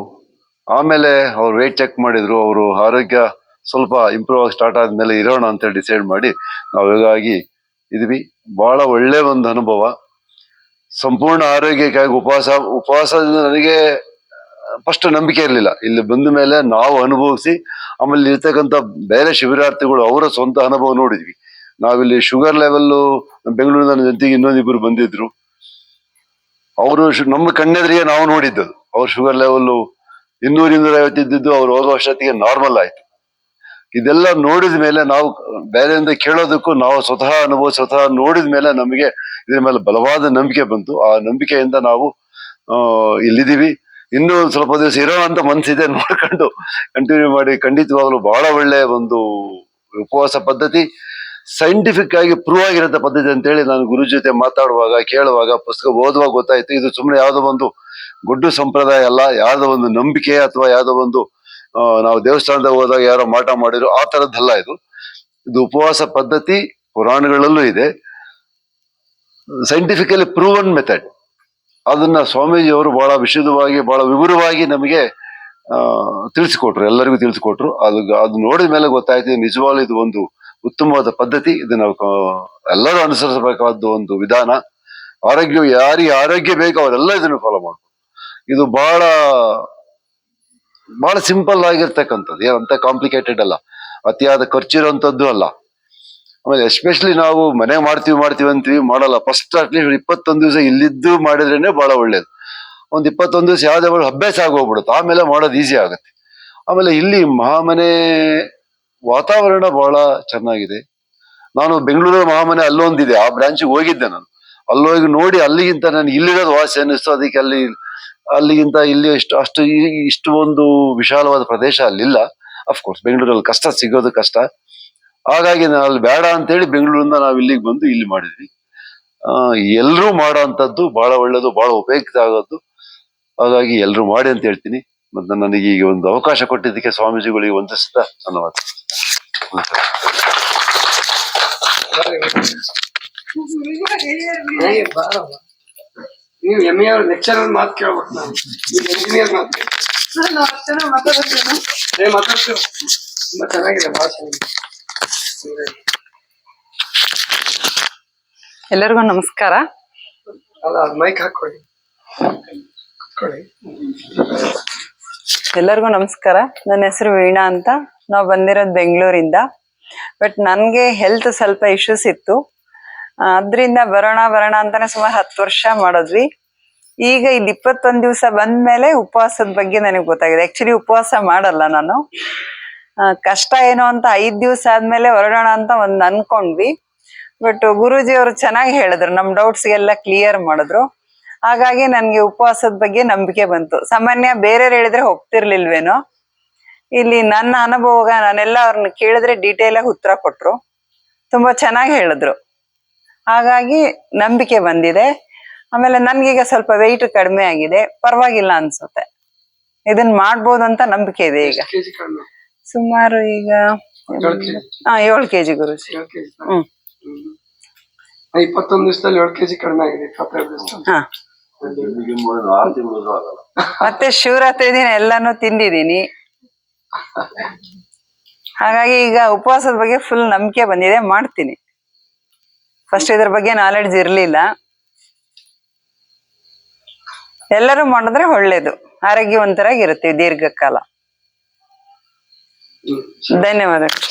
ಆಮೇಲೆ ಅವ್ರು ವೇಟ್ ಚೆಕ್ ಮಾಡಿದ್ರು, ಅವರು ಆರೋಗ್ಯ ಸ್ವಲ್ಪ ಇಂಪ್ರೂವ್ ಆಗಿ ಸ್ಟಾರ್ಟ್ ಆದ್ಮೇಲೆ ಇರೋಣ ಅಂತ ಡಿಸೈಡ್ ಮಾಡಿ, ನಾವು ಹೀಗಾಗಿ ಇದ್ವಿ. ಬಹಳ ಒಳ್ಳೆ ಒಂದು ಅನುಭವ. ಸಂಪೂರ್ಣ ಆರೋಗ್ಯಕ್ಕಾಗಿ ಉಪವಾಸ ಉಪವಾಸದಿಂದ ನನಗೆ ಫಸ್ಟ್ ನಂಬಿಕೆ ಇರಲಿಲ್ಲ. ಇಲ್ಲಿ ಬಂದ ಮೇಲೆ ನಾವು ಅನುಭವಿಸಿ, ಆಮೇಲೆ ಇರ್ತಕ್ಕಂಥ ಬೇರೆ ಶಿಬಿರಾರ್ಥಿಗಳು ಅವರ ಸ್ವಂತ ಅನುಭವ ನೋಡಿದ್ವಿ. ನಾವಿಲ್ಲಿ ಶುಗರ್ ಲೆವೆಲ್ಲು ಬೆಂಗಳೂರಿನ ನನ್ನ ಜೊತೆಗೆ ಇನ್ನೊಂದಿಬ್ಬರು ಬಂದಿದ್ರು. ಅವರು ನಮ್ಮ ಕಣ್ಣೆದ್ರಿಗೆ ನಾವು ನೋಡಿದ್ದು ಅವ್ರ ಶುಗರ್ ಲೆವೆಲ್ ಇನ್ನೂರ ಇನ್ನೂರ ಐವತ್ತಿದ್ದು ಅವ್ರು ಹೋಗೋ ಅಷ್ಟೊತ್ತಿಗೆ ನಾರ್ಮಲ್ ಆಯ್ತು. ಇದೆಲ್ಲ ನೋಡಿದ ಮೇಲೆ ನಾವು ಬೇರೆಯಿಂದ ಕೇಳೋದಕ್ಕೂ ನಾವು ಸ್ವತಃ ಅನುಭವ, ಸ್ವತಃ ನೋಡಿದ ಮೇಲೆ ನಮಗೆ ಇದ್ರ ಮೇಲೆ ಬಲವಾದ ನಂಬಿಕೆ ಬಂತು. ಆ ನಂಬಿಕೆಯಿಂದ ನಾವು ಇಲ್ಲಿದ್ದೀವಿ. ಇನ್ನೂ ಒಂದು ಸ್ವಲ್ಪ ದಿವಸ ಇರೋ ಅಂತ ಮನ್ಸಿದೆ ನೋಡ್ಕೊಂಡು ಕಂಟಿನ್ಯೂ ಮಾಡಿ. ಖಂಡಿತವಾಗ್ಲೂ ಬಹಳ ಒಳ್ಳೆಯ ಒಂದು ಉಪವಾಸ ಪದ್ಧತಿ. ಸೈಂಟಿಫಿಕ್ ಆಗಿ ಪ್ರೂವ್ ಆಗಿರೋ ಪದ್ಧತಿ ಅಂತೇಳಿ ನಾನು ಗುರು ಜೊತೆ ಮಾತಾಡುವಾಗ, ಕೇಳುವಾಗ, ಪುಸ್ತಕ ಓದುವಾಗ ಗೊತ್ತಾಯ್ತು. ಇದು ಸುಮ್ಮನೆ ಯಾವುದೋ ಒಂದು ಗೊಡ್ಡು ಸಂಪ್ರದಾಯ ಅಲ್ಲ, ಯಾವ್ದೋ ಒಂದು ನಂಬಿಕೆ ಅಥವಾ ಯಾವ್ದೋ ಒಂದು ನಾವು ದೇವಸ್ಥಾನದಾಗ ಹೋದಾಗ ಯಾರೋ ಮಾಟ ಮಾಡಿದ್ರು ಆ ತರದ್ದಲ್ಲ ಇದು. ಇದು ಉಪವಾಸ ಪದ್ಧತಿ ಪುರಾಣಗಳಲ್ಲೂ ಇದೆ. ಸೈಂಟಿಫಿಕಲಿ ಪ್ರೂವನ್ ಮೆಥಡ್ ಅದನ್ನ ಸ್ವಾಮೀಜಿಯವರು ಬಹಳ ವಿಶುದ್ಧವಾಗಿ, ಬಹಳ ವಿವರವಾಗಿ ನಮಗೆ ತಿಳಿಸಿಕೊಟ್ರು, ಎಲ್ಲರಿಗೂ ತಿಳಿಸಿಕೊಟ್ರು. ಅದು ಅದು ನೋಡಿದ ಮೇಲೆ ಗೊತ್ತಾಯ್ತು ನಿಜವಾಗ್ಲೂ ಇದು ಒಂದು ಉತ್ತಮವಾದ ಪದ್ಧತಿ. ಇದು ನಾವು ಎಲ್ಲರೂ ಅನುಸರಿಸಬೇಕಾದ ಒಂದು ವಿಧಾನ. ಆರೋಗ್ಯ ಯಾರಿಗೆ ಆರೋಗ್ಯ ಬೇಕು, ಅವರೆಲ್ಲ ಇದನ್ನು ಫಾಲೋ ಮಾಡ್ಬೋದು ಇದು ಬಹಳ ಬಹಳ ಸಿಂಪಲ್ ಆಗಿರ್ತಕ್ಕಂಥದ್ದು. ಏನಂತ ಕಾಂಪ್ಲಿಕೇಟೆಡ್ ಅಲ್ಲ. ಅತಿಯಾದ ಖರ್ಚಿರೋಂಥದ್ದು ಅಲ್ಲ. ಆಮೇಲೆ ಎಸ್ಪೆಷಲಿ ನಾವು ಮನೆ ಮಾಡ್ತೀವಿ ಮಾಡ್ತೀವಿ ಅಂತೀವಿ, ಮಾಡಲ್ಲ. ಫಸ್ಟ್ ಅಟ್ಲೀಸ್ಟ್ ಇಪ್ಪತ್ತೊಂದು ದಿವಸ ಇಲ್ಲಿದ್ದು ಮಾಡಿದ್ರೇನೆ ಬಹಳ ಒಳ್ಳೇದು. ಒಂದು ಇಪ್ಪತ್ತೊಂದು ದಿವಸ ಯಾವ್ದೇ ಒಂದು ಅಭ್ಯಾಸ ಆಗೋಗ್ಬಿಡುತ್ತೆ. ಆಮೇಲೆ ಮಾಡೋದು ಈಸಿ ಆಗುತ್ತೆ. ಆಮೇಲೆ ಇಲ್ಲಿ ಮಹಾಮನೆ ವಾತಾವರಣ ಬಹಳ ಚೆನ್ನಾಗಿದೆ. ನಾನು ಬೆಂಗಳೂರು ಮಹಾಮನೆ ಅಲ್ಲೊಂದಿದೆ. ಆ ಬ್ರಾಂಚಿಗೆ ಹೋಗಿದ್ದೆ ನಾನು. ಅಲ್ಲೋಗಿ ನೋಡಿ ಅಲ್ಲಿಗಿಂತ ನಾನು ಇಲ್ಲಿರೋದು ವಾಸಿ ಅನ್ನಿಸ್ತು. ಅದಕ್ಕೆ ಅಲ್ಲಿ ಅಲ್ಲಿಗಿಂತ ಇಲ್ಲಿ ಇಷ್ಟು ಅಷ್ಟು ಇಷ್ಟು ಒಂದು ವಿಶಾಲವಾದ ಪ್ರದೇಶ ಅಲ್ಲಿಲ್ಲ. ಅಫ್ಕೋರ್ಸ್ ಬೆಂಗಳೂರಲ್ಲಿ ಕಷ್ಟ ಸಿಗೋದು ಕಷ್ಟ. ಹಾಗಾಗಿ ನಾನು ಅಲ್ಲಿ ಬೇಡ ಅಂತೇಳಿ ಬೆಂಗಳೂರಿಂದ ನಾವು ಇಲ್ಲಿಗೆ ಬಂದು ಇಲ್ಲಿ ಮಾಡಿದ್ವಿ. ಆ ಎಲ್ಲರೂ ಮಾಡೋ ಅಂಥದ್ದು ಬಹಳ ಒಳ್ಳೇದು ಬಹಳ ಉಪಯುಕ್ತ ಆಗೋದು ಹಾಗಾಗಿ ಎಲ್ಲರೂ ಮಾಡಿ ಅಂತ ಹೇಳ್ತೀನಿ. ಮತ್ತು ನನಗೆ ಈಗ ಒಂದು ಅವಕಾಶ ಕೊಟ್ಟಿದ್ದಕ್ಕೆ ಸ್ವಾಮೀಜಿಗಳಿಗೆ ವಂದಿಸ್ತಾ ಧನ್ಯವಾದ. ನಮಸ್ಕಾರ. ನೀವು ಎಂ ಎ ಲೆಕ್ಚರರ್ ಮಾತು ಕೇಳ್ಬೇಕು ನಾನು. ನೀವು ಇಂಜಿನಿಯರ್ ಮಾತು ಏ ಮಾತಾಡ್ತೀವಿ ತುಂಬ ಚೆನ್ನಾಗಿದೆ ಭಾಳ ಚೆನ್ನಾಗಿದೆ. ಎಲ್ಲರಿಗೂ ನಮಸ್ಕಾರ. ಅಲ್ಲ ಅದು ಮೈಕ್ ಹಾಕೊಳ್ಳಿ ಹಾಕೊಳ್ಳಿ ಎಲ್ಲರಿಗೂ ನಮಸ್ಕಾರ. ನನ್ನ ಹೆಸರು ವೀಣಾ ಅಂತ. ನಾವು ಬಂದಿರೋದು ಬೆಂಗಳೂರಿಂದ. ಬಟ್ ನನಗೆ ಹೆಲ್ತ್ ಸ್ವಲ್ಪ ಇಶ್ಯೂಸ್ ಇತ್ತು. ಅದರಿಂದ ಬರೋಣ ಬರೋಣ ಅಂತಾನೆ ಸುಮಾರು ಹತ್ತು ವರ್ಷ ಮಾಡಿದ್ವಿ. ಈಗ ಇಲ್ಲಿ ಇಪ್ಪತ್ತೊಂದು ದಿವಸ ಬಂದ್ಮೇಲೆ ಉಪವಾಸದ ಬಗ್ಗೆ ನನಗೆ ಗೊತ್ತಾಗಿದೆ. ಆಕ್ಚುಲಿ ಉಪವಾಸ ಮಾಡಲ್ಲ ನಾನು. ಕಷ್ಟ ಏನೋ ಅಂತ ಐದ್ ದಿವಸ ಆದ್ಮೇಲೆ ಹೊರಡೋಣ ಅಂತ ಒಂದ್ ಅನ್ಕೊಂಡ್ವಿ. ಬಟ್ ಗುರೂಜಿ ಅವರು ಚೆನ್ನಾಗಿ ಹೇಳಿದ್ರು. ನಮ್ ಡೌಟ್ಸ್ ಎಲ್ಲ ಕ್ಲಿಯರ್ ಮಾಡಿದ್ರು. ಹಾಗಾಗಿ ನನ್ಗೆ ಉಪವಾಸದ ಬಗ್ಗೆ ನಂಬಿಕೆ ಬಂತು. ಸಾಮಾನ್ಯ ಬೇರೆಯವ್ರು ಹೇಳಿದ್ರೆ ಹೋಗ್ತಿರ್ಲಿಲ್ವೇನೋ. ಇಲ್ಲಿ ನನ್ನ ಅನುಭವ ನಾನೆಲ್ಲ ಅವ್ರನ್ನ ಕೇಳಿದ್ರೆ ಡೀಟೇಲ್ ಆಗಿ ಉತ್ತರ ಕೊಟ್ರು. ತುಂಬಾ ಚೆನ್ನಾಗಿ ಹೇಳಿದ್ರು. ಹಾಗಾಗಿ ನಂಬಿಕೆ ಬಂದಿದೆ. ಆಮೇಲೆ ನನ್ಗೀಗ ಸ್ವಲ್ಪ ವೆಯ್ಟ್ ಕಡಿಮೆ ಆಗಿದೆ. ಪರವಾಗಿಲ್ಲ ಅನ್ಸುತ್ತೆ. ಇದನ್ನ ಮಾಡ್ಬೋದು ಅಂತ ನಂಬಿಕೆ ಇದೆ ಈಗ. ಸುಮಾರು ಈಗ ಹಾ ಏಳು ಕೆಜಿ ಗುರುಜಿ. ಕೆಜಿ ಹ್ಮ್. ಇಪ್ಪತ್ತೊಂದು ದಿವಸದಲ್ಲಿ ಏಳು ಕೆಜಿ ಕಡಿಮೆ ಆಗಿದೆ ಇಪ್ಪತ್ತೆರಡು ದಿವಸ. ಹಾ. ಮತ್ತೆ ಶಿವರಾತ್ರಿ ದಿನ ಎಲ್ಲಾನು ತಿಂದಿದೀನಿ ಹಾಗಾಗಿ ಈಗ ಉಪವಾಸದ ಬಗ್ಗೆ ಫುಲ್ ನಂಬಿಕೆ ಬಂದಿದೆ ಮಾಡ್ತೀನಿ. ಫಸ್ಟ್ ಇದ್ರ ಬಗ್ಗೆ ನಾಲೆಡ್ಜ್ ಇರಲಿಲ್ಲ. ಎಲ್ಲರೂ ಮಾಡಿದ್ರೆ ಒಳ್ಳೇದು. ಆರೋಗ್ಯವಂತರಾಗಿರುತ್ತೆ ದೀರ್ಘಕಾಲ. ಧನ್ಯವಾದಗಳು.